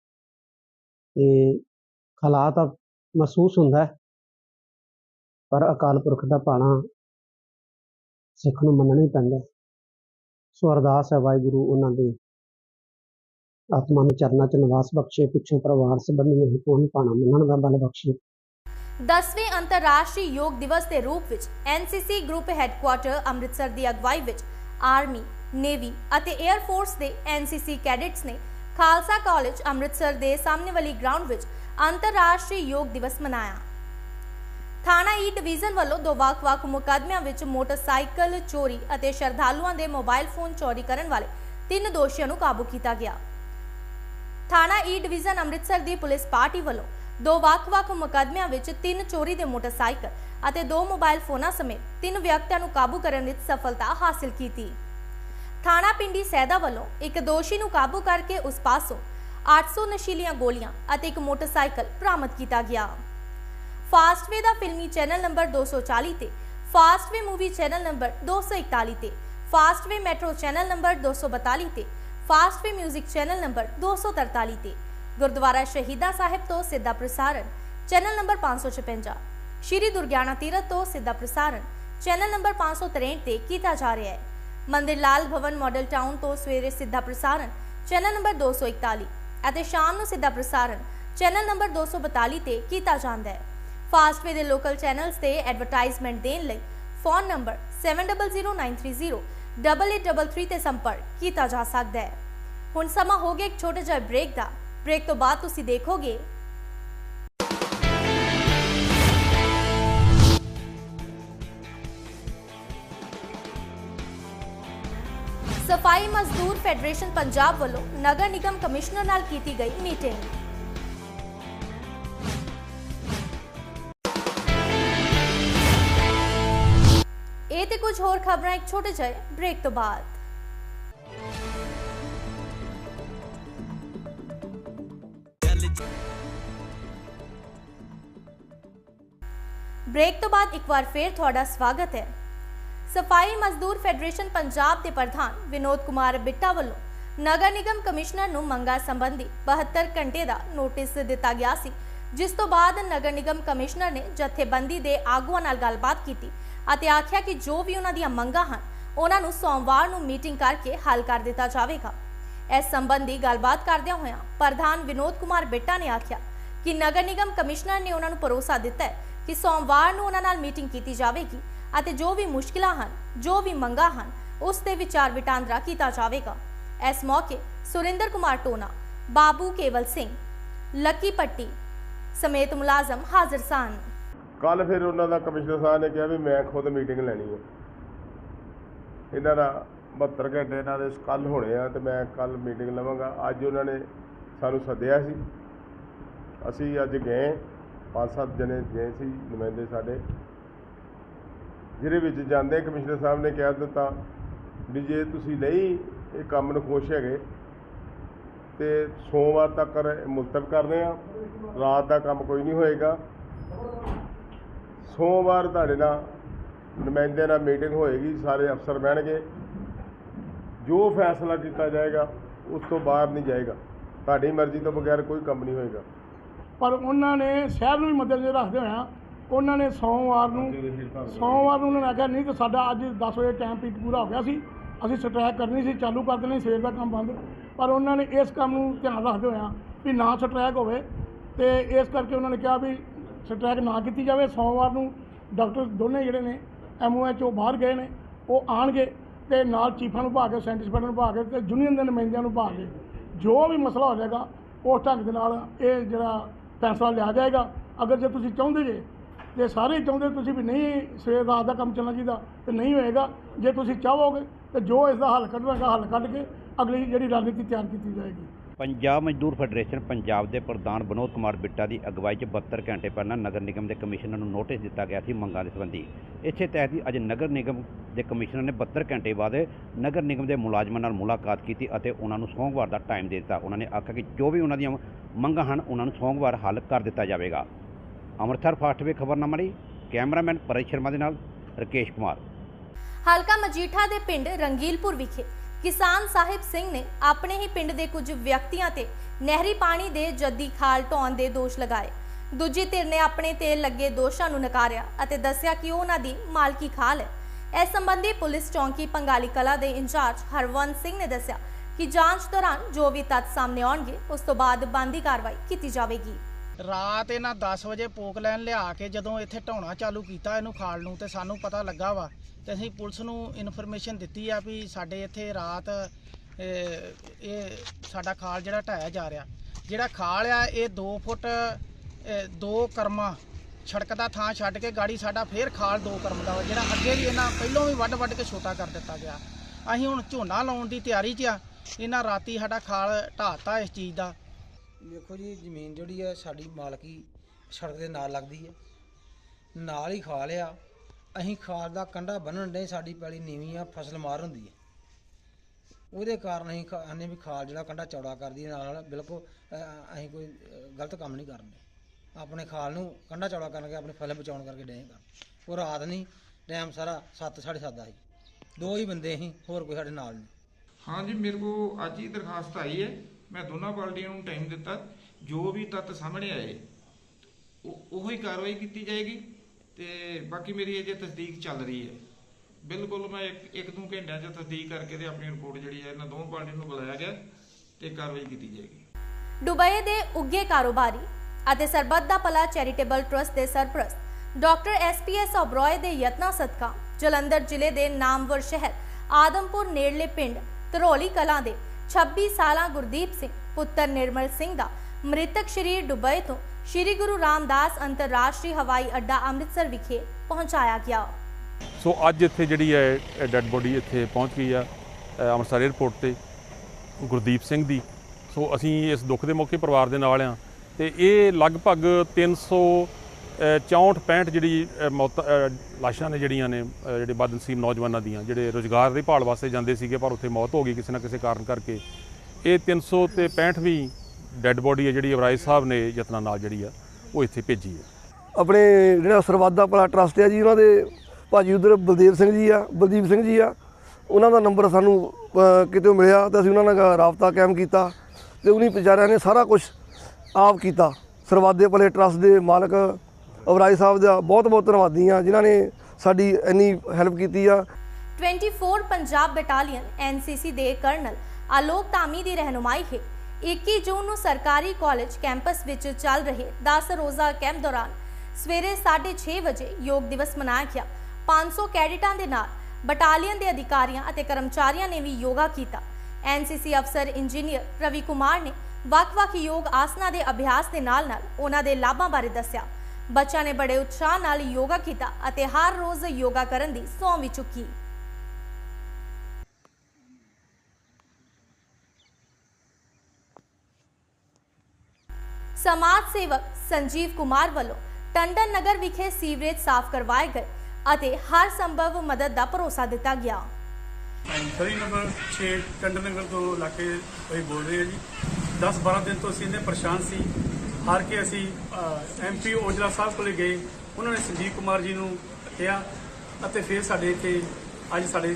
ਤੇ ਹਾਲਾਤ ਮਹਿਸੂਸ ਹੁੰਦਾ ਪਰ ਅਕਾਲ ਪੁਰਖ ਦਾ ਭਾਣਾ ਸਿੱਖ ਨੂੰ ਮੰਨਣਾ ਹੀ ਪੈਂਦਾ ਸੋ ਅਰਦਾਸ ਹੈ ਵਾਹਿਗੁਰੂ ਉਹਨਾਂ ਦੇ ਆਤਮਾ ਨੂੰ ਚਰਨਾਂ ਚ ਨਿਵਾਸ ਬਖਸ਼ੇ, ਪਿੱਛੋਂ ਪਰਿਵਾਰ ਸੰਬੰਧੀਆਂ ਹੀ ਕੋਈ ਭਾਣਾ ਮੰਨਣ ਦਾ ਬਲ ਬਖਸ਼ੇ। 10ਵੇਂ ਅੰਤਰਰਾਸ਼ਟਰੀ ਯੋਗ ਦਿਵਸ ਦੇ ਰੂਪ ਵਿੱਚ ਐਨਸੀਸੀ ਗਰੁੱਪ ਹੈੱਡਕੁਆਰਟਰ ਅੰਮ੍ਰਿਤਸਰ ਦੀ ਅਗਵਾਈ ਵਿੱਚ ਆਰਮੀ, ਨੇਵੀ ਅਤੇ 에ਅਰ ਫੋਰਸ ਦੇ ਐਨਸੀਸੀ ਕੈਡਿਟਸ ਨੇ ਖਾਲਸਾ ਕਾਲਜ ਅੰਮ੍ਰਿਤਸਰ ਦੇ ਸਾਹਮਣੇ ਵਾਲੀ ਗਰਾਊਂਡ ਵਿੱਚ ਅੰਤਰਰਾਸ਼ਟਰੀ ਯੋਗ ਦਿਵਸ ਮਨਾਇਆ। ਥਾਣਾ e ਈ ਡਿਵੀਜ਼ਨ ਵੱਲੋਂ ਦੋ ਵੱਖ-ਵੱਖ ਮੁਕੱਦਮਿਆਂ ਵਿੱਚ ਮੋਟਰਸਾਈਕਲ ਚੋਰੀ ਅਤੇ ਸ਼ਰਧਾਲੂਆਂ ਦੇ ਮੋਬਾਈਲ ਫੋਨ ਚੋਰੀ ਕਰਨ ਵਾਲੇ ਤਿੰਨ ਦੋਸ਼ੀਆਂ ਨੂੰ ਕਾਬੂ ਕੀਤਾ ਗਿਆ। ਥਾਣਾ e ਈ ਡਿਵੀਜ਼ਨ ਅੰਮ੍ਰਿਤਸਰ ਦੀ ਪੁਲਿਸ ਪਾਰਟੀ ਵੱਲੋਂ ਦੋ ਵੱਖ-ਵੱਖ ਮੁਕੱਦਮਿਆਂ ਵਿੱਚ ਤਿੰਨ ਚੋਰੀ ਦੇ ਮੋਟਰਸਾਈਕਲ ਅਤੇ ਦੋ ਮੋਬਾਈਲ ਫੋਨਾਂ ਸਮੇਤ ਤਿੰਨ ਵਿਅਕਤੀਆਂ ਨੂੰ ਕਾਬੂ ਕਰਨ ਵਿੱਚ ਸਫਲਤਾ ਹਾਸਲ ਕੀਤੀ। ਥਾਣਾ ਪਿੰਡੀ ਸੈਦਾ ਵੱਲੋਂ ਇੱਕ ਦੋਸ਼ੀ ਨੂੰ ਕਾਬੂ ਕਰਕੇ ਉਸ ਪਾਸੋਂ 800 ਨਸ਼ੀਲੀਆਂ ਗੋਲੀਆਂ ਅਤੇ ਇੱਕ ਮੋਟਰਸਾਈਕਲ ਬਰਾਮਦ ਕੀਤਾ ਗਿਆ। ਫਾਸਟਵੇ ਦਾ ਫਿਲਮੀ ਚੈਨਲ ਨੰਬਰ 240 ਤੇ ਫਾਸਟਵੇ ਮੂਵੀ ਚੈਨਲ ਨੰਬਰ 241 ਤੇ ਫਾਸਟਵੇ ਮੈਟਰੋ ਚੈਨਲ ਨੰਬਰ 242 ਤੇ ਫਾਸਟਵੇ ਮਿਊਜ਼ਿਕ ਚੈਨਲ ਨੰਬਰ 243 ਤੇ ਗੁਰਦੁਆਰਾ ਸ਼ਹੀਦਾਂ ਸਾਹਿਬ ਤੋਂ ਸਿੱਧਾ ਪ੍ਰਸਾਰਣ ਚੈਨਲ ਨੰਬਰ 556 ਸ਼੍ਰੀ ਦੁਰਗਿਆਨਾ ਤੀਰਥ ਤੋਂ ਸਿੱਧਾ ਪ੍ਰਸਾਰਣ। ਚੈਨਲ ਨੰਬਰ 563 ਤੇ ਕੀਤਾ ਜਾ ਰਿਹਾ ਹੈ। ਮੰਦਿਰ ਲਾਲ ਭਵਨ ਮਾਡਲ ਟਾਊਨ ਤੋਂ ਸਵੇਰੇ ਸਿੱਧਾ ਪ੍ਰਸਾਰਣ। ਚੈਨਲ ਨੰਬਰ 241 ਅਤੇ ਸ਼ਾਮ ਨੂੰ ਸਿੱਧਾ ਪ੍ਰਸਾਰਣ। ਚੈਨਲ ਨੰਬਰ 242 ਤੇ ਕੀਤਾ ਜਾਂਦਾ ਹੈ। ਫਾਸਟਵੇ ਦੇ ਲੋਕਲ ਚੈਨਲਸ ਤੇ ਐਡਵਰਟਾਈਜ਼ਮੈਂਟ ਦੇਣ ਲਈ ਫੋਨ ਨੰਬਰ 7009308833 ਤੇ ਸੰਪਰਕ ਕੀਤਾ ਜਾ ਸਕਦਾ ਹੈ। ਹੁਣ ਸਮਾਂ ਹੋ ਗਿਆ ਇੱਕ ਛੋਟੇ ਜਿਹੇ ਬ੍ਰੇਕ ਦਾ। ਬ੍ਰੇਕ ਤੋਂ ਬਾਅਦ ਤੁਸੀਂ ਦੇਖੋਗੇ ਸਫ਼ਾਈ ਮਜ਼ਦੂਰ ਫੈਡਰੇਸ਼ਨ ਪੰਜਾਬ ਵੱਲੋਂ ਨਗਰ ਨਿਗਮ ਕਮਿਸ਼ਨਰ ਨਾਲ ਕੀਤੀ ਗਈ ਮੀਟਿੰਗ। ਇਹ ਤੇ ਕੁਝ ਹੋਰ ਖਬਰਾਂ, ਇੱਕ ਛੋਟੇ ਜਿਹੇ ਬ੍ਰੇਕ ਤੋਂ ਬਾਅਦ। ਬ੍ਰੇਕ ਤੋਂ ਬਾਅਦ ਇੱਕ ਵਾਰ ਫੇਰ ਤੁਹਾਡਾ ਸਵਾਗਤ ਹੈ। ਸਫ਼ਾਈ ਮਜ਼ਦੂਰ ਫੈਡਰੇਸ਼ਨ ਪੰਜਾਬ ਦੇ ਪ੍ਰਧਾਨ ਵਿਨੋਦ ਕੁਮਾਰ ਬਿੱਟਾ ਵੱਲੋਂ ਨਗਰ ਨਿਗਮ ਕਮਿਸ਼ਨਰ ਨੂੰ ਮੰਗਾ ਸੰਬੰਧੀ 72 ਘੰਟੇ ਦਾ ਨੋਟਿਸ ਦਿੱਤਾ ਗਿਆ ਸੀ, ਜਿਸ ਤੋਂ ਬਾਅਦ ਨਗਰ ਨਿਗਮ ਕਮਿਸ਼ਨਰ ਨੇ ਜਥੇਬੰਦੀ ਦੇ ਆਗੂਆਂ ਨਾਲ ਗੱਲਬਾਤ ਕੀਤੀ ਅਤੇ ਆਖਿਆ ਕਿ ਜੋ ਵੀ ਉਹਨਾਂ ਦੀਆਂ ਮੰਗਾਂ ਹਨ, ਉਹਨਾਂ ਨੂੰ ਸੋਮਵਾਰ ਨੂੰ ਮੀਟਿੰਗ ਕਰਕੇ ਹੱਲ ਕਰ ਦਿੱਤਾ ਜਾਵੇਗਾ। ਇਸ ਸੰਬੰਧੀ ਗੱਲਬਾਤ ਕਰਦਿਆਂ ਹੋਇਆਂ ਪ੍ਰਧਾਨ ਵਿਨੋਦ ਕੁਮਾਰ ਬਿੱਟਾ ਨੇ ਆਖਿਆ ਕਿ ਨਗਰ ਨਿਗਮ ਕਮਿਸ਼ਨਰ ਨੇ ਉਹਨਾਂ ਨੂੰ ਭਰੋਸਾ ਦਿੱਤਾ ਹੈ ਕਿ ਸੋਮਵਾਰ ਨੂੰ ਉਹਨਾਂ ਨਾਲ ਮੀਟਿੰਗ ਕੀਤੀ ਜਾਵੇਗੀ ਅਤੇ ਜੋ ਵੀ ਮੁਸ਼ਕਿਲਾਂ ਹਨ, ਜੋ ਵੀ ਮੰਗਾਂ ਹਨ, ਉਸ ਤੇ ਵਿਚਾਰ ਵਟਾਂਦਰਾ ਕੀਤਾ ਜਾਵੇਗਾ। ਇਸ ਮੌਕੇ ਸੁਰਿੰਦਰ ਕੁਮਾਰ ਟੋਨਾ, ਬਾਬੂ ਕੇਵਲ ਸਿੰਘ, ਲੱਕੀ ਪੱਟੀ ਸਮੇਤ ਮੁਲਾਜ਼ਮ ਹਾਜ਼ਰ ਸਨ। ਕੱਲ ਫਿਰ ਉਹਨਾਂ ਦਾ ਕਮਿਸ਼ਨਰ ਸਾਹਿਬ ਨੇ ਕਿਹਾ ਵੀ ਮੈਂ ਖੁਦ ਮੀਟਿੰਗ ਲੈਣੀ ਹੈ। ਇਹਨਾਂ ਦਾ 72 ਘੰਟੇ ਇਹਨਾਂ ਦੇ ਕੱਲ ਹੋਣੇ ਆ ਤੇ ਮੈਂ ਕੱਲ ਮੀਟਿੰਗ ਲਵਾਂਗਾ। ਅੱਜ ਉਹਨਾਂ ਨੇ ਸਾਨੂੰ ਸੱਦਿਆ ਸੀ। ਅਸੀਂ ਅੱਜ ਗਏ, ਪੰਜ ਸੱਤ ਜਣੇ ਗਏ ਸੀ ਨੁਮਾਇੰਦੇ ਸਾਡੇ। ਜਿਹਦੇ ਵਿੱਚ ਜਾਂਦੇ ਕਮਿਸ਼ਨਰ ਸਾਹਿਬ ਨੇ ਕਹਿ ਦਿੱਤਾ ਵੀ ਜੇ ਤੁਸੀਂ ਨਹੀਂ ਇਹ ਕੰਮ ਨੂੰ ਖੁਸ਼ ਹੈਗੇ, ਤੇ ਸੋਮਵਾਰ ਤੱਕ ਮੁਲਤਵ ਕਰਦੇ ਆ ਰਾਤ ਦਾ ਕੰਮ ਕੋਈ ਨਹੀਂ ਹੋਏਗਾ। ਸੋਮਵਾਰ ਤੁਹਾਡੇ ਨਾਲ ਨੁਮਾਇੰਦਿਆਂ ਨਾਲ ਮੀਟਿੰਗ ਹੋਏਗੀ, ਸਾਰੇ ਅਫਸਰ ਬਹਿਣਗੇ। ਜੋ ਫੈਸਲਾ ਕੀਤਾ ਜਾਏਗਾ, ਉਸ ਤੋਂ ਬਾਹਰ ਨਹੀਂ ਜਾਏਗਾ। ਤੁਹਾਡੀ ਮਰਜ਼ੀ ਤੋਂ ਬਗੈਰ ਕੋਈ ਕੰਮ ਨਹੀਂ ਹੋਏਗਾ। ਪਰ ਉਹਨਾਂ ਨੇ ਸ਼ਹਿਰ ਨੂੰ ਵੀ ਮੱਦੇਨਜ਼ਰ ਰੱਖਦੇ ਹੋਇਆ ਉਹਨਾਂ ਨੇ ਸੋਮਵਾਰ ਨੂੰ ਸੋਮਵਾਰ ਨੂੰ ਉਹਨਾਂ ਨੇ ਆਖਿਆ ਨਹੀਂ ਤਾਂ ਸਾਡਾ ਅੱਜ 10 ਵਜੇ ਟਾਈਮ ਪੀਟ ਪੂਰਾ ਹੋ ਗਿਆ ਸੀ। ਅਸੀਂ ਸਟ੍ਰੈਕ ਕਰਨੀ ਸੀ ਚਾਲੂ ਕਰ ਦੇਣੀ ਸਵੇਰ ਦਾ ਕੰਮ ਬੰਦ। ਪਰ ਉਹਨਾਂ ਨੇ ਇਸ ਕੰਮ ਨੂੰ ਧਿਆਨ ਰੱਖਦੇ ਹੋਇਆ ਵੀ ਨਾ ਸਟ੍ਰੈਕ ਹੋਵੇ ਤੇ ਇਸ ਕਰਕੇ ਉਹਨਾਂ ਨੇ ਕਿਹਾ ਵੀ ਸਟ੍ਰੈਕ ਨਾ ਕੀਤੀ ਜਾਵੇ। ਸੋਮਵਾਰ ਨੂੰ ਡਾਕਟਰ ਦੋਨੇ ਜਿਹੜੇ ਨੇ ਐਮਓਐਚ ਉਹ ਬਾਹਰ ਗਏ ਨੇ ਉਹ ਆਣਗੇ ਤੇ ਨਾਲ ਚੀਫਾਂ ਨੂੰ ਭਾ ਕੇ ਸਾਇੰਟਿਸਟ ਨੂੰ ਭਾ ਕੇ ਤੇ ਯੂਨੀਅਨ ਦੇ ਨੁਮਾਇੰਦਿਆਂ ਨੂੰ ਭਾ ਕੇ। ਜੋ ਵੀ ਮਸਲਾ ਹੋ ਜਾਏਗਾ ਉਸ ਢੰਗ ਦੇ ਨਾਲ ਇਹ ਜਿਹੜਾ ਫੈਸਲਾ ਲਿਆ ਜਾਏਗਾ। ਅਗਰ ਜੇ ਤੁਸੀਂ ਚਾਹੁੰਦੇ ਜੇ ਜੇ ਸਾਰੇ ਚਾਹੁੰਦੇ ਤੁਸੀਂ ਵੀ ਨਹੀਂ ਸਵੇਰ ਰਾਤ ਦਾ ਕੰਮ ਚੱਲਣਾ ਚਾਹੀਦਾ ਤੇ ਨਹੀਂ ਹੋਏਗਾ। ਜੇ ਤੁਸੀਂ ਚਾਹੋਗੇ ਤੇ ਜੋ ਇਸ ਦਾ ਹੱਲ ਕੱਢਣਾਗਾ ਹੱਲ ਕੱਢ ਕੇ ਅਗਲੀ ਜਿਹੜੀ ਰਣਨੀਤੀ ਤਿਆਰ ਕੀਤੀ ਜਾਏਗੀ। ਪੰਜਾਬ ਮਜ਼ਦੂਰ ਫੈਡਰੇਸ਼ਨ ਪੰਜਾਬ ਦੇ ਪ੍ਰਧਾਨ ਵਿਨੋਦ ਕੁਮਾਰ ਬਿੱਟਾ ਦੀ ਅਗਵਾਈ 'ਚ 72 ਘੰਟੇ ਪਹਿਲਾਂ ਨਗਰ ਨਿਗਮ ਦੇ ਕਮਿਸ਼ਨਰ ਨੂੰ ਨੋਟਿਸ ਦਿੱਤਾ ਗਿਆ ਸੀ ਮੰਗਾਂ ਦੇ ਸੰਬੰਧੀ। ਇਸੇ ਤਹਿਤ ਹੀ ਅੱਜ ਨਗਰ ਨਿਗਮ ਦੇ ਕਮਿਸ਼ਨਰ ਨੇ 72 ਘੰਟੇ ਬਾਅਦ ਨਗਰ ਨਿਗਮ ਦੇ ਮੁਲਾਜ਼ਮਾਂ ਨਾਲ ਮੁਲਾਕਾਤ ਕੀਤੀ ਅਤੇ ਉਹਨਾਂ ਨੂੰ ਸੋਮਵਾਰ ਦਾ ਟਾਈਮ ਦੇ ਦਿੱਤਾ। ਉਹਨਾਂ ਨੇ ਆਖਿਆ ਕਿ ਜੋ ਵੀ ਉਹਨਾਂ ਦੀਆਂ ਮੰਗਾਂ ਹਨ, ਉਹਨਾਂ ਨੂੰ ਸੋਮਵਾਰ ਹੱਲ ਕਰ ਦਿੱਤਾ ਜਾਵੇਗਾ। ਅੰਮ੍ਰਿਤਸਰ ਫਾਸਟਵੇ ਖਬਰਨਾਮਾ ਲਈ ਕੈਮਰਾਮੈਨ ਪਰੇਸ਼ ਸ਼ਰਮਾ ਦੇ ਨਾਲ ਰਕੇਸ਼ ਕੁਮਾਰ। ਹਲਕਾ ਮਜੀਠਾ ਦੇ ਪਿੰਡ ਰੰਗੀਲਪੁਰ ਵਿਖੇ ਕਿਸਾਨ ਸਾਹਿਬ ਸਿੰਘ ਨੇ ਆਪਣੇ ਹੀ ਪਿੰਡ ਦੇ ਕੁਝ ਵਿਅਕਤੀਆਂ ਤੇ ਨਹਿਰੀ ਪਾਣੀ ਦੇ ਜੱਦੀ ਖਾਲ ਢਾਉਣ ਦੇ ਦੋਸ਼ ਲਗਾਏ। ਦੂਜੀ ਧਿਰ ਨੇ ਆਪਣੇ ਤੇ ਲੱਗੇ ਦੋਸ਼ਾਂ ਨੂੰ ਨਕਾਰਿਆ ਅਤੇ ਦੱਸਿਆ ਕਿ ਉਹਨਾਂ ਦੀ ਮਾਲਕੀ ਖਾਲ ਹੈ। ਇਸ ਸੰਬੰਧੀ ਪੁਲਿਸ ਚੌਂਕੀ ਪੰਗਾਲੀ ਕਲਾ ਦੇ ਇੰਚਾਰਜ ਹਰਵੰਤ ਸਿੰਘ ਨੇ ਦੱਸਿਆ ਕਿ ਜਾਂਚ ਦੌਰਾਨ ਜੋ ਵੀ ਤੱਥ ਸਾਹਮਣੇ ਆਉਣਗੇ, ਉਸ ਤੋਂ ਬਾਅਦ ਬੰਦੀ ਕਾਰਵਾਈ ਕੀਤੀ ਜਾਵੇਗੀ। ਰਾਤ ਇਹਨਾਂ 10 ਵਜੇ ਪੋਕ ਲੈਣ ਲਿਆ ਕੇ ਜਦੋਂ ਇੱਥੇ ਢਾਉਣਾ ਚਾਲੂ ਕੀਤਾ ਇਹਨੂੰ ਖਾਲ ਨੂੰ ਤੇ ਸਾਨੂੰ ਪਤਾ ਲੱਗਾ ਵਾ ਤੇ ਅਸੀਂ ਪੁਲਿਸ ਨੂੰ ਇਨਫੋਰਮੇਸ਼ਨ ਦਿੱਤੀ ਆ ਵੀ ਸਾਡੇ ਇੱਥੇ ਰਾਤ ਇਹ ਸਾਡਾ ਖਾਲ ਜਿਹੜਾ ਢਾਇਆ ਜਾ ਰਿਹਾ। ਜਿਹੜਾ ਖਾਲ ਆ, ਇਹ 2 ਫੁੱਟ 2 ਕਰਮਾ ਸੜਕ ਦਾ ਥਾਂ ਛੱਡ ਕੇ ਗਾੜੀ ਸਾਡਾ ਫੇਰ ਖਾਲ 2 ਕਰਮ ਦਾ ਵਾ, ਜਿਹੜਾ ਅੱਗੇ ਵੀ ਇਹਨਾਂ ਪਹਿਲੋਂ ਵੀ ਵੱਡ ਵੱਡ ਕੇ ਛੋਟਾ ਕਰ ਦਿੱਤਾ ਗਿਆ। ਅਸੀਂ ਹੁਣ ਝੋਨਾ ਲਾਉਣ ਦੀ ਤਿਆਰੀ 'ਚ ਆ। ਇਹਨਾਂ ਰਾਤੀ ਸਾਡਾ ਖਾਲ ਢਾਤਾ ਇਸ ਚੀਜ਼ ਦਾ। ਦੇਖੋ ਜੀ, ਜ਼ਮੀਨ ਜਿਹੜੀ ਹੈ ਸਾਡੀ ਮਾਲਕੀ ਸੜਕ ਦੇ ਨਾਲ ਲੱਗਦੀ ਹੈ ਨਾਲ ਹੀ ਖਾਲ ਆ ਅਸੀਂ ਖਾਲ ਦਾ ਕੰਡਾ ਬੰਨਣ ਦੇ ਸਾਡੀ ਪੈਲੀ ਨੀਵੀਂ ਆ, ਫਸਲ ਮਾਰ ਹੁੰਦੀ ਹੈ ਉਹਦੇ ਕਾਰਨ ਅਸੀਂ ਆਨੇ ਵੀ ਖਾਲ ਜਿਹੜਾ ਕੰਡਾ ਚੌੜਾ ਕਰਦੀ ਹੈ ਨਾਲ ਬਿਲਕੁਲ ਅਸੀਂ ਕੋਈ ਗਲਤ ਕੰਮ ਨਹੀਂ ਕਰਦੇ ਆਪਣੇ ਖਾਲ ਨੂੰ ਕੰਡਾ ਚੌੜਾ ਕਰਕੇ ਆਪਣੀ ਫਸਲ ਬਚਾਉਣ ਕਰਕੇ ਡੇ ਕਰ ਉਹ ਰਾਤ ਨਹੀਂ, ਟਾਈਮ ਸਾਰਾ 7 7:30 ਦਾ ਸੀ। ਦੋ ਹੀ ਬੰਦੇ ਅਸੀਂ, ਹੋਰ ਕੋਈ ਸਾਡੇ ਨਾਲ ਨਹੀਂ। ਹਾਂਜੀ, ਮੇਰੇ ਕੋ ਅੱਜ ਹੀ ਦਰਖਾਸਤ ਆਈ ਹੈ। ਮੈਂ ਦੋਨਾਂ ਪਾਰਟੀਆਂ ਨੂੰ ਟਾਈਮ ਦਿੱਤਾ, ਜੋ ਵੀ ਤੱਤ ਸਾਹਮਣੇ ਆਏ, ਉਹ ਹੀ ਕਾਰਵਾਈ ਕੀਤੀ ਜਾਏਗੀ ਤੇ ਬਾਕੀ ਮੇਰੀ ਅਜੇ ਤਸਦੀਕ ਚੱਲ ਰਹੀ ਹੈ। ਬਿਲਕੁਲ ਮੈਂ ਇੱਕ ਇੱਕ ਦੋ ਘੰਟਿਆਂ 'ਚ ਤਸਦੀਕ ਕਰਕੇ ਤੇ ਆਪਣੀ ਰਿਪੋਰਟ ਜਿਹੜੀ ਹੈ, ਇਹਨਾਂ ਦੋਵਾਂ ਪਾਰਟੀਆਂ ਨੂੰ ਬੁਲਾਇਆ ਗਿਆ ਤੇ ਕਾਰਵਾਈ ਕੀਤੀ ਜਾਏਗੀ। ਦੁਬਈ ਦੇ ਉੱਗੇ ਕਾਰੋਬਾਰੀ ਅਤੇ ਸਰਬੱਤ ਦਾ ਭਲਾ ਚੈਰੀਟੇਬਲ ਟਰਸਟ ਦੇ ਸਰਪ੍ਰਸਤ ਡਾਕਟਰ ਐਸਪੀਐਸ ਓਬਰੋਏ ਦੇ ਯਤਨਾਂ ਸਦਕਾ ਜਲੰਧਰ ਜ਼ਿਲ੍ਹੇ ਦੇ ਨਾਮਵਰ ਸ਼ਹਿਰ ਆਦਮਪੁਰ ਨੇੜਲੇ ਪਿੰਡ ਧਰੋਲੀ ਕਲਾਂ ਦੇ 26 ਸਾਲਾ ਗੁਰਦੀਪ ਸਿੰਘ, ਪੁੱਤਰ ਨਿਰਮਲ ਸਿੰਘ ਦਾ ਮ੍ਰਿਤਕ ਸ਼ਰੀਰ ਦੁਬਈ ਤੋਂ ਸ਼੍ਰੀ ਗੁਰੂ ਰਾਮਦਾਸ ਅੰਤਰਰਾਸ਼ਟਰੀ ਹਵਾਈ ਅੱਡਾ ਅੰਮ੍ਰਿਤਸਰ ਵਿਖੇ ਪਹੁੰਚਾਇਆ ਗਿਆ। ਸੋ ਅੱਜ ਇੱਥੇ ਜਿਹੜੀ ਹੈ ਡੈੱਡ ਬੋਡੀ ਇੱਥੇ ਪਹੁੰਚ ਗਈ ਆ ਅੰਮ੍ਰਿਤਸਰ 에ਅਰਪੋਰਟ ਤੇ ਗੁਰਦੀਪ ਸਿੰਘ ਦੀ। ਸੋ ਅਸੀਂ ਇਸ ਦੁੱਖ ਦੇ ਮੌਕੇ ਪਰਿਵਾਰ ਦੇ ਨਾਲ ਆ ਤੇ ਇਹ ਲਗਭਗ 364 65 ਜਿਹੜੀ ਅ, ਮੌਤ ਲਾਸ਼ਾਂ ਨੇ ਜਿਹੜੀਆਂ ਨੇ ਜਿਹੜੇ ਬਦਨਸੀਬ ਨੌਜਵਾਨਾਂ ਦੀਆਂ ਜਿਹੜੇ ਰੋਜ਼ਗਾਰ ਦੇ ਭਾਲ ਵਾਸਤੇ ਜਾਂਦੇ ਸੀਗੇ ਪਰ ਉੱਥੇ ਮੌਤ ਹੋ ਗਈ ਕਿਸੇ ਨਾ ਕਿਸੇ ਕਾਰਨ ਕਰਕੇ। ਇਹ 300 ਤੇ 65ਵੀਂ ਡੈੱਡ ਬੋਡੀ ਹੈ ਜਿਹੜੀ ਅਵਰਾਜ ਸਾਹਿਬ ਨੇ ਯਤਨਾਂ ਨਾਲ ਜਿਹੜੀ ਆ ਉਹ ਇੱਥੇ ਭੇਜੀ ਹੈ। ਆਪਣੇ ਜਿਹੜਾ ਸਰਵਾਦਾ ਭਲਾ ਟਰਸਟ ਹੈ ਜੀ ਉਹਨਾਂ ਦੇ ਭਾਜੀ ਉਧਰ ਬਲਦੇਵ ਸਿੰਘ ਜੀ ਆ ਬਲਦੀਪ ਸਿੰਘ ਜੀ ਆ ਉਹਨਾਂ ਦਾ ਨੰਬਰ ਸਾਨੂੰ ਕਿਤੇ ਮਿਲਿਆ ਤੇ ਅਸੀਂ ਉਹਨਾਂ ਨਾਲ ਰਾਬਤਾ ਕਾਇਮ ਕੀਤਾ ਤੇ ਉਹਨੀ ਵਿਚਾਰਿਆਂ ਨੇ ਸਾਰਾ ਕੁਝ ਆਪ ਕੀਤਾ। ਸਰਵਾਦੇ ਭਲੇ ਟਰਸਟ ਦੇ ਮਾਲਕ ਅਵਰਾਜ ਸਾਹਿਬ ਦਾ ਬਹੁਤ ਬਹੁਤ ਧੰਨਵਾਦੀ ਆ ਜਿਨ੍ਹਾਂ ਨੇ ਸਾਡੀ ਇੰਨੀ ਹੈਲਪ ਕੀਤੀ ਆ। 24 ਪੰਜਾਬ ਬਟਾਲੀਅਨ ਐਨਸੀਸੀ ਦੇ ਕਰਨਲ ਆਲੋਕ ਧਾਮੀ ਦੀ ਰਹਿਨੁਮਾਈ ਹੇਠ 21 ਜੂਨ ਨੂੰ ਸਰਕਾਰੀ ਕਾਲਜ ਕੈਂਪਸ ਵਿੱਚ ਚੱਲ ਰਹੇ 10 ਰੋਜ਼ਾ ਕੈਂਪ ਦੌਰਾਨ ਸਵੇਰੇ 6:30 ਵਜੇ ਯੋਗ ਦਿਵਸ ਮਨਾਇਆ ਗਿਆ। 500 ਕੈਡਿਟਾਂ ਦੇ ਨਾਲ ਬਟਾਲੀਅਨ ਦੇ ਅਧਿਕਾਰੀਆਂ ਅਤੇ ਕਰਮਚਾਰੀਆਂ ਨੇ ਵੀ ਯੋਗਾ ਕੀਤਾ। ਐਨਸੀਸੀ ਅਫਸਰ ਇੰਜੀਨੀਅਰ ਰਵੀ ਕੁਮਾਰ ਨੇ ਵੱਖ-ਵੱਖ ਯੋਗ ਆਸਨਾਂ ਦੇ ਅਭਿਆਸ ਦੇ ਨਾਲ-ਨਾਲ ਉਹਨਾਂ ਦੇ ਲਾਭਾਂ ਬਾਰੇ ਦੱਸਿਆ। ਬੱਚਿਆਂ ਨੇ ਬੜੇ ਉਤਸ਼ਾਹ ਨਾਲ ਯੋਗਾ ਕੀਤਾ ਅਤੇ ਹਰ ਰੋਜ਼ ਯੋਗਾ ਕਰਨ ਦੀ ਸੌਂ ਵੀ ਚੁੱਕੀ। ਸਮਾਜ ਸੇਵਕ ਸੰਜੀਵ ਕੁਮਾਰ ਵੱਲੋਂ ਟੰਡਨ ਨਗਰ ਵਿਖੇ ਸੀਵਰੇਜ ਸਾਫ਼ ਕਰਵਾਏ ਗਏ ਅਤੇ ਹਰ ਸੰਭਵ ਮਦਦ ਦਾ ਭਰੋਸਾ ਦਿੱਤਾ ਗਿਆ। ਗਲੀ ਨੰਬਰ 6 ਟੰਡਨ ਨਗਰ ਤੋਂ ਇਲਾਕੇ ਤੋਂ ਬੋਲ ਰਹੇ ਹਾਂ ਜੀ। 10 12 ਦਿਨ ਤੋਂ ਅਸੀਂ ਇੰਨੇ ਪਰੇਸ਼ਾਨ ਸੀ ਹਾਰ ਕੇ ਅਸੀਂ ਐਮਪੀ ਔਜਲਾ ਸਾਹਿਬ ਕੋਲੇ ਗਏ। ਉਹਨਾਂ ਨੇ ਸੰਜੀਵ ਕੁਮਾਰ ਜੀ ਨੂੰ ਕਿਹਾ ਅਤੇ ਫਿਰ ਸਾਡੇ ਇੱਥੇ ਅੱਜ ਸਾਡੇ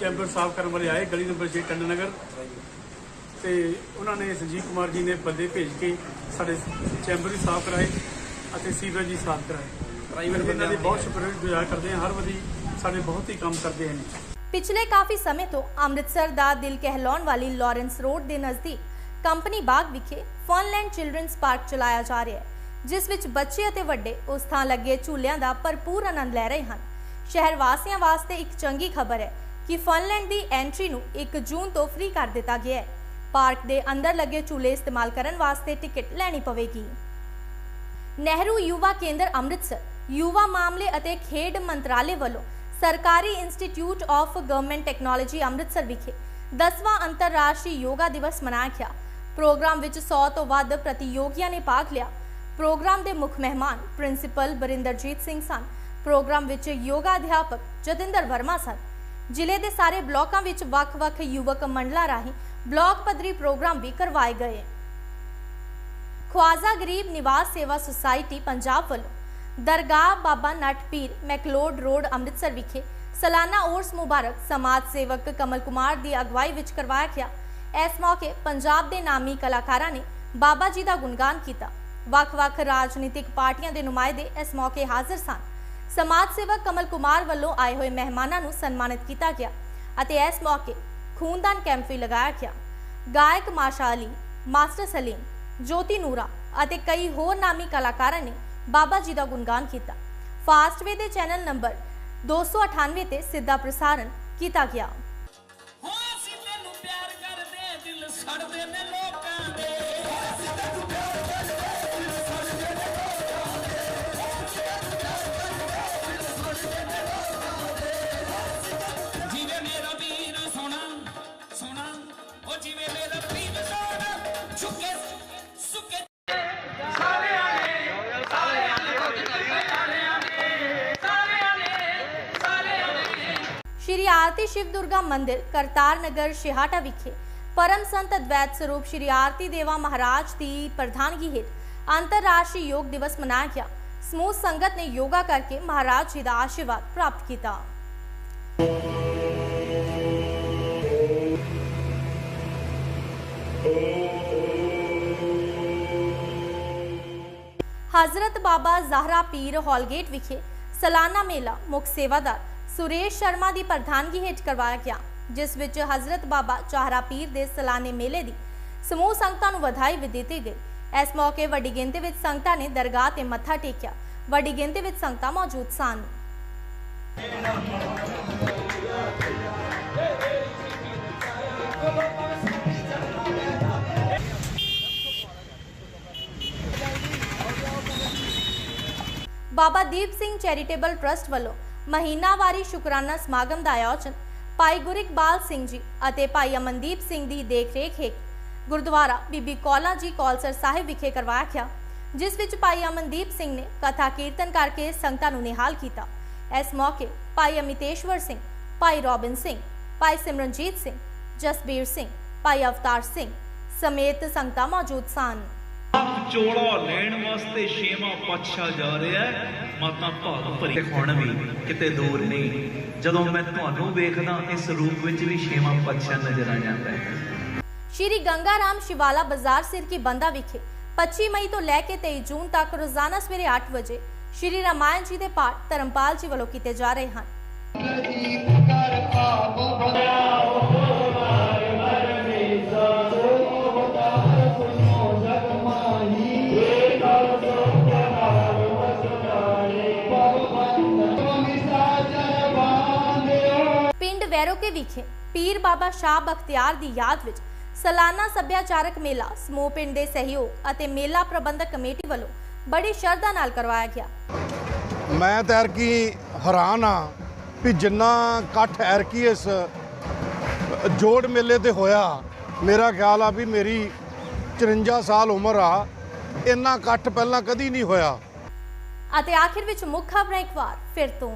ਚੈਂਬਰ ਸਾਫ਼ ਕਰਨ ਵਾਲੇ ਆਏ ਗਲੀ ਨੰਬਰ 6 ਟੰਡਨ ਨਗਰ। ਤੇ ਉਹਨਾਂ ਨੇ ਸੰਜੀਵ ਕੁਮਾਰ ਜੀ ਨੇ ਬੰਦੇ ਭੇਜ ਕੇ ਸਾਡੇ ਚੈਂਬਰ ਵੀ ਸਾਫ਼ ਕਰਾਏ ਅਤੇ ਸੀਵਰੇਜ ਵੀ ਸਾਫ਼ ਕਰਾਏ। ਪ੍ਰਾਈਵੇਟ ਇਹਨਾਂ ਦੀ ਬਹੁਤ ਸ਼ੁਕਰਗੁਜ਼ਾਰ ਕਰਦੇ ਹਾਂ। ਹਰ ਵਾਰੀ ਸਾਡੇ ਬਹੁਤ ਹੀ ਕੰਮ ਕਰਦੇ ਹਨ। ਪਿਛਲੇ ਕਾਫੀ ਸਮੇਂ ਤੋਂ ਅੰਮ੍ਰਿਤਸਰ ਦਾ ਦਿਲ ਕਹਿਲਾਉਣ ਵਾਲੀ ਲਾਰੈਂਸ ਰੋਡ ਦੇ ਨਜ਼ਦੀਕ ਕੰਪਨੀ ਬਾਗ ਵਿਖੇ ਫਨਲੈਂਡ ਚਿਲਡਰਨਸ ਪਾਰਕ ਚਲਾਇਆ ਜਾ ਰਿਹਾ ਹੈ, ਜਿਸ ਵਿੱਚ ਬੱਚੇ ਅਤੇ ਵੱਡੇ ਉਸ ਥਾਂ ਲੱਗੇ ਝੂਲਿਆਂ ਦਾ ਭਰਪੂਰ ਆਨੰਦ ਲੈ ਰਹੇ ਹਨ। ਸ਼ਹਿਰ ਵਾਸੀਆਂ ਵਾਸਤੇ ਇੱਕ ਚੰਗੀ ਖਬਰ ਹੈ ਕਿ ਫਨਲੈਂਡ ਦੀ ਐਂਟਰੀ ਨੂੰ 1 ਜੂਨ ਤੋਂ ਫ੍ਰੀ ਕਰ ਦਿੱਤਾ ਗਿਆ ਹੈ। ਪਾਰਕ ਦੇ ਅੰਦਰ ਲੱਗੇ ਝੂਲੇ ਇਸਤੇਮਾਲ ਕਰਨ ਵਾਸਤੇ ਟਿਕਟ ਲੈਣੀ ਪਵੇਗੀ। ਨਹਿਰੂ ਯੁਵਾ ਕੇਂਦਰ ਅੰਮ੍ਰਿਤਸਰ, ਯੁਵਾ ਮਾਮਲੇ ਅਤੇ ਖੇਡ ਮੰਤਰਾਲੇ ਵੱਲੋਂ ਸਰਕਾਰੀ institute of government technology Amritsar ਵਿਖੇ 10ਵਾਂ ਅੰਤਰਰਾਸ਼ਟਰੀ ਯੋਗਾ ਦਿਵਸ ਮਨਾਇਆ ਗਿਆ। ਪ੍ਰੋਗਰਾਮ ਵਿੱਚ 100 ਤੋਂ ਵੱਧ ਪ੍ਰਤੀਯੋਗੀਆਂ ਨੇ ਭਾਗ ਲਿਆ। ਪ੍ਰੋਗਰਾਮ ਦੇ ਮੁੱਖ ਮਹਿਮਾਨ ਪ੍ਰਿੰਸੀਪਲ ਬਰਿੰਦਰਜੀਤ ਸਿੰਘ ਸਨ। ਪ੍ਰੋਗਰਾਮ ਵਿੱਚ ਯੋਗਾ ਅਧਿਆਪਕ ਜਤਿੰਦਰ ਵਰਮਾ ਸਨ। ਜ਼ਿਲ੍ਹੇ ਦੇ ਸਾਰੇ ਬਲਾਕਾਂ ਵਿੱਚ ਵੱਖ-ਵੱਖ ਯੁਵਕ ਮੰਡਲਾਂ ਰਾਹੀਂ ਬਲਾਕ ਪੱਧਰੀ ਪ੍ਰੋਗਰਾਮ ਵੀ ਕਰਵਾਏ ਗਏ। ਖਵਾਜਾ ਗਰੀਬ ਨਿਵਾਸ ਸੇਵਾ ਸੁਸਾਇਟੀ ਪੰਜਾਬ ਵੱਲੋਂ ਦਰਗਾਹ ਬਾਬਾ ਨਟ ਪੀਰ ਮੈਕਲੋਡ ਰੋਡ, ਅੰਮ੍ਰਿਤਸਰ ਵਿਖੇ ਸਾਲਾਨਾ ਉਰਸ ਮੁਬਾਰਕ ਸਮਾਜ ਸੇਵਕ ਕਮਲ ਕੁਮਾਰ ਦੀ ਅਗਵਾਈ ਵਿੱਚ ਕਰਵਾਇਆ ਗਿਆ। ਇਸ ਮੌਕੇ ਪੰਜਾਬ ਦੇ ਨਾਮੀ ਕਲਾਕਾਰਾਂ ਨੇ ਬਾਬਾ ਜੀ ਦਾ ਗੁਣਗਾਨ ਕੀਤਾ। ਵੱਖ-ਵੱਖ ਰਾਜਨੀਤਿਕ ਪਾਰਟੀਆਂ ਦੇ ਨੁਮਾਇੰਦੇ ਇਸ ਮੌਕੇ ਹਾਜ਼ਰ ਸਨ। ਸਮਾਜ ਸੇਵਕ ਕਮਲ ਕੁਮਾਰ ਵੱਲੋਂ ਆਏ ਹੋਏ ਮਹਿਮਾਨਾਂ ਨੂੰ ਸਨਮਾਨਿਤ ਕੀਤਾ ਗਿਆ ਅਤੇ ਇਸ ਮੌਕੇ ਖੂਨਦਾਨ ਕੈਂਪ ਵੀ ਲਗਾਇਆ ਗਿਆ। ਗਾਇਕ ਮਾਸ਼ਾ ਅਲੀ, ਮਾਸਟਰ ਸਲੀਮ, ਜੋਤੀ ਨੂਰਾ ਅਤੇ ਕਈ ਹੋਰ ਨਾਮੀ ਕਲਾਕਾਰਾਂ ਨੇ ਬਾਬਾ ਜੀ ਦਾ ਗੁਣਗਾਨ ਕੀਤਾ। ਫਾਸਟਵੇ ਦੇ ਚੈਨਲ ਨੰਬਰ 298 ਤੇ ਸਿੱਧਾ ਪ੍ਰਸਾਰਣ ਕੀਤਾ ਗਿਆ। ਸ਼੍ਰੀ ਆਰਤੀ ਸ਼ਿਵ ਦੁਰਗਾ ਮੰਦਿਰ ਕਰਤਾਰ ਨਗਰ ਸ਼ਿਹਾਟਾ ਵਿਖੇ ਪਰਮ ਸੰਤ ਅਦਵੈਤ ਸਰੂਪ ਸ਼੍ਰੀ ਆਰਤੀ ਦੇਵਾ ਮਹਾਰਾਜ ਦੀ ਪ੍ਰਧਾਨਗੀ ਹੇਠ ਅੰਤਰਰਾਸ਼ਟਰੀ ਯੋਗ ਦਿਵਸ ਮਨਾਇਆ ਗਿਆ ਸਮੂਹ ਸੰਗਤ ਨੇ ਯੋਗਾ ਕਰਕੇ ਮਹਾਰਾਜ ਜੀ ਦਾ ਆਸ਼ੀਰਵਾਦ ਪ੍ਰਾਪਤ ਕੀਤਾ ਹਜ਼ਰਤ ਬਾਬਾ ਜ਼ਹਰਾ ਪੀਰ ਹਾਲਗੇਟ ਵਿਖੇ ਸਾਲਾਨਾ ਮੇਲਾ ਮੁੱਖ ਸੇਵਾਦਾਰ ਸੁਰੇਸ਼ ਸ਼ਰਮਾ ਦੀ ਪ੍ਰਧਾਨਗੀ ਹੇਠ ਕਰਵਾਇਆ ਗਿਆ, ਜਿਸ ਵਿੱਚ ਹਜ਼ਰਤ ਬਾਬਾ ਚਾਹਰਾ ਪੀਰ ਦੇ ਸਾਲਾਨੇ ਮੇਲੇ ਦੀ ਸਮੂਹ ਸੰਗਤਾਂ ਨੂੰ ਵਧਾਈ ਵੀ ਦਿੱਤੀ ਗਈ। ਇਸ ਮੌਕੇ ਵੱਡੀ ਗਿਣਤੀ ਵਿੱਚ ਸੰਗਤਾਂ ਨੇ ਦਰਗਾਹ ਤੇ ਮੱਥਾ ਟੇਕਿਆ। ਵੱਡੀ ਗਿਣਤੀ ਵਿੱਚ ਸੰਗਤਾਂ ਮੌਜੂਦ ਸਨ। ਬਾਬਾ ਦੀਪ ਸਿੰਘ ਚੈਰੀਟੇਬਲ ਟਰਸਟ ਵੱਲੋਂ ਮਹੀਨਾਵਾਰੀ ਸ਼ੁਕਰਾਨਾ ਸਮਾਗਮ ਦਾ ਆਯੋਜਨ ਭਾਈ ਗੁਰਿਕਬਾਲ ਸਿੰਘ ਜੀ ਅਤੇ ਭਾਈ ਅਮਨਦੀਪ ਸਿੰਘ ਦੀ ਦੇਖਰੇਖ ਹੇਠ ਗੁਰਦੁਆਰਾ ਬੀਬੀ ਕੌਲਾ ਜੀ ਕੌਲਸਰ ਸਾਹਿਬ ਵਿਖੇ ਕਰਵਾਇਆ ਗਿਆ, ਜਿਸ ਵਿੱਚ ਭਾਈ ਅਮਨਦੀਪ ਸਿੰਘ ਨੇ ਕਥਾ ਕੀਰਤਨ ਕਰਕੇ ਸੰਗਤਾਂ ਨੂੰ ਨਿਹਾਲ ਕੀਤਾ। ਇਸ ਮੌਕੇ ਭਾਈ ਅਮਿਤੇਸ਼ਵਰ ਸਿੰਘ, ਭਾਈ ਰੋਬਿਨ ਸਿੰਘ, ਭਾਈ ਸਿਮਰਨਜੀਤ ਸਿੰਘ, ਜਸਬੀਰ ਸਿੰਘ, ਭਾਈ ਅਵਤਾਰ ਸਿੰਘ ਸਮੇਤ ਸੰਗਤਾਂ ਮੌਜੂਦ ਸਨ। ਚੋਲਾ ਲੈਣ ਵਾਸਤੇ ਛੇਵਾਂ ਪਾਤਸ਼ਾਹ ਜਾ ਰਿਹਾ ਹੈ। ਮਾਤਾ ਭਾਗ ਭਰੀ ਹੁਣ ਵੀ ਕਿਤੇ ਦੂਰ ਨਹੀਂ। ਜਦੋਂ ਮੈਂ ਤੁਹਾਨੂੰ ਵੇਖਦਾ ਇਸ ਰੂਪ ਵਿੱਚ ਵੀ ਛੇਵਾਂ ਪਾਤਸ਼ਾਹ ਨਜ਼ਰ ਆ ਜਾਂਦਾ ਹੈ। ਸ਼੍ਰੀ ਗੰਗਾ ਰਾਮ ਸ਼ਿਵਾਲਾ ਬਾਜ਼ਾਰ ਸਿਰਕੀ ਬੰਦਾ ਵਿਖੇ 25 ਮਈ ਤੋਂ ਲੈ ਕੇ 23 ਜੂਨ ਤੱਕ ਰੋਜ਼ਾਨਾ ਸਵੇਰੇ 8 ਵਜੇ ਸ਼੍ਰੀ ਰਾਮਾਇਣ ਜੀ ਦੇ ਪਾਠ ਧਰਮਪਾਲ ਜੀ ਵੱਲੋਂ ਕੀਤੇ ਜਾ ਰਹੇ ਹਨ। ਵਿਖੇ ਪੀਰ ਬਾਬਾ ਸ਼ਾਹ ਬਖਤਿਆਰ ਦੀ ਯਾਦ ਵਿੱਚ ਸਾਲਾਨਾ ਸੱਭਿਆਚਾਰਕ ਮੇਲਾ ਸਮੂਹ ਪਿੰਡ ਦੇ ਸਹਿਯੋਗ ਅਤੇ ਮੇਲਾ ਪ੍ਰਬੰਧਕ ਕਮੇਟੀ ਵੱਲੋਂ ਬੜੀ ਸ਼ਰਧਾ ਨਾਲ ਕਰਵਾਇਆ ਗਿਆ। ਮੈਂ ਤਾਂ ਐਰਕੀ ਹੈਰਾਨ ਆ ਵੀ ਜਿੰਨਾ ਇਕੱਠ ਐਰਕੀ ਇਸ ਜੋੜ ਮੇਲੇ ਤੇ ਹੋਇਆ ਮੇਰਾ ਖਿਆਲ ਆ ਵੀ ਮੇਰੀ 54 ਸਾਲ ਉਮਰ ਆ ਇੰਨਾ ਇਕੱਠ ਪਹਿਲਾਂ ਕਦੀ ਨਹੀਂ ਹੋਇਆ। ਅਤੇ ਆਖਿਰ ਵਿੱਚ ਮੁੱਖ ਖਬਰਾਂ ਇੱਕ ਵਾਰ ਫਿਰ ਤੋਂ।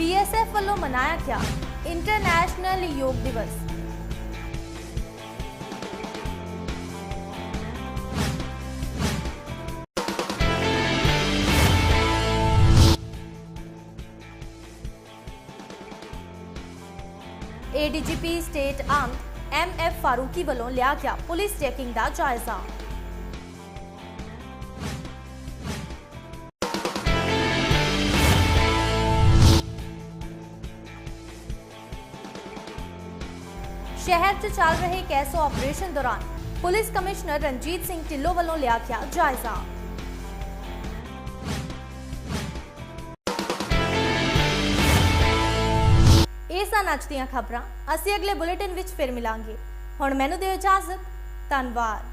ਬੀਐਸਐਫ ਵੱਲੋਂ ਮਨਾਇਆ ਗਿਆ ਇੰਟਰਨੈਸ਼ਨਲ ਯੋਗ ਦਿਵਸ ਏਡੀਜੀਪੀ ਸਟੇਟ ਆਮ ਐਮ ਫਾਰੂਕੀ ਵੱਲੋਂ ਲਿਆ ਗਿਆ ਪੁਲਿਸ ਚੈਕਿੰਗ ਦਾ ਜਾਇਜ਼ਾ। ਸ਼ਹਿਰ 'ਚ ਚੱਲ ਰਹੇ ਕੈਸੋ ਆਪਰੇਸ਼ਨ ਦੌਰਾਨ ਪੁਲਿਸ ਕਮਿਸ਼ਨਰ ਰਣਜੀਤ ਸਿੰਘ ਢਿੱਲੋਂ ਵੱਲੋਂ ਲਿਆ ਗਿਆ ਜਾਇਜ਼ਾ। ਇਹ ਸਨ ਅੱਜ ਦੀਆਂ ਖਬਰਾਂ। ਅਸੀਂ ਅਗਲੇ ਬੁਲੇਟਿਨ ਵਿੱਚ ਫਿਰ ਮਿਲਾਂਗੇ। ਹੁਣ ਮੈਨੂੰ ਦਿਓ ਇਜਾਜ਼ਤ। ਧੰਨਵਾਦ।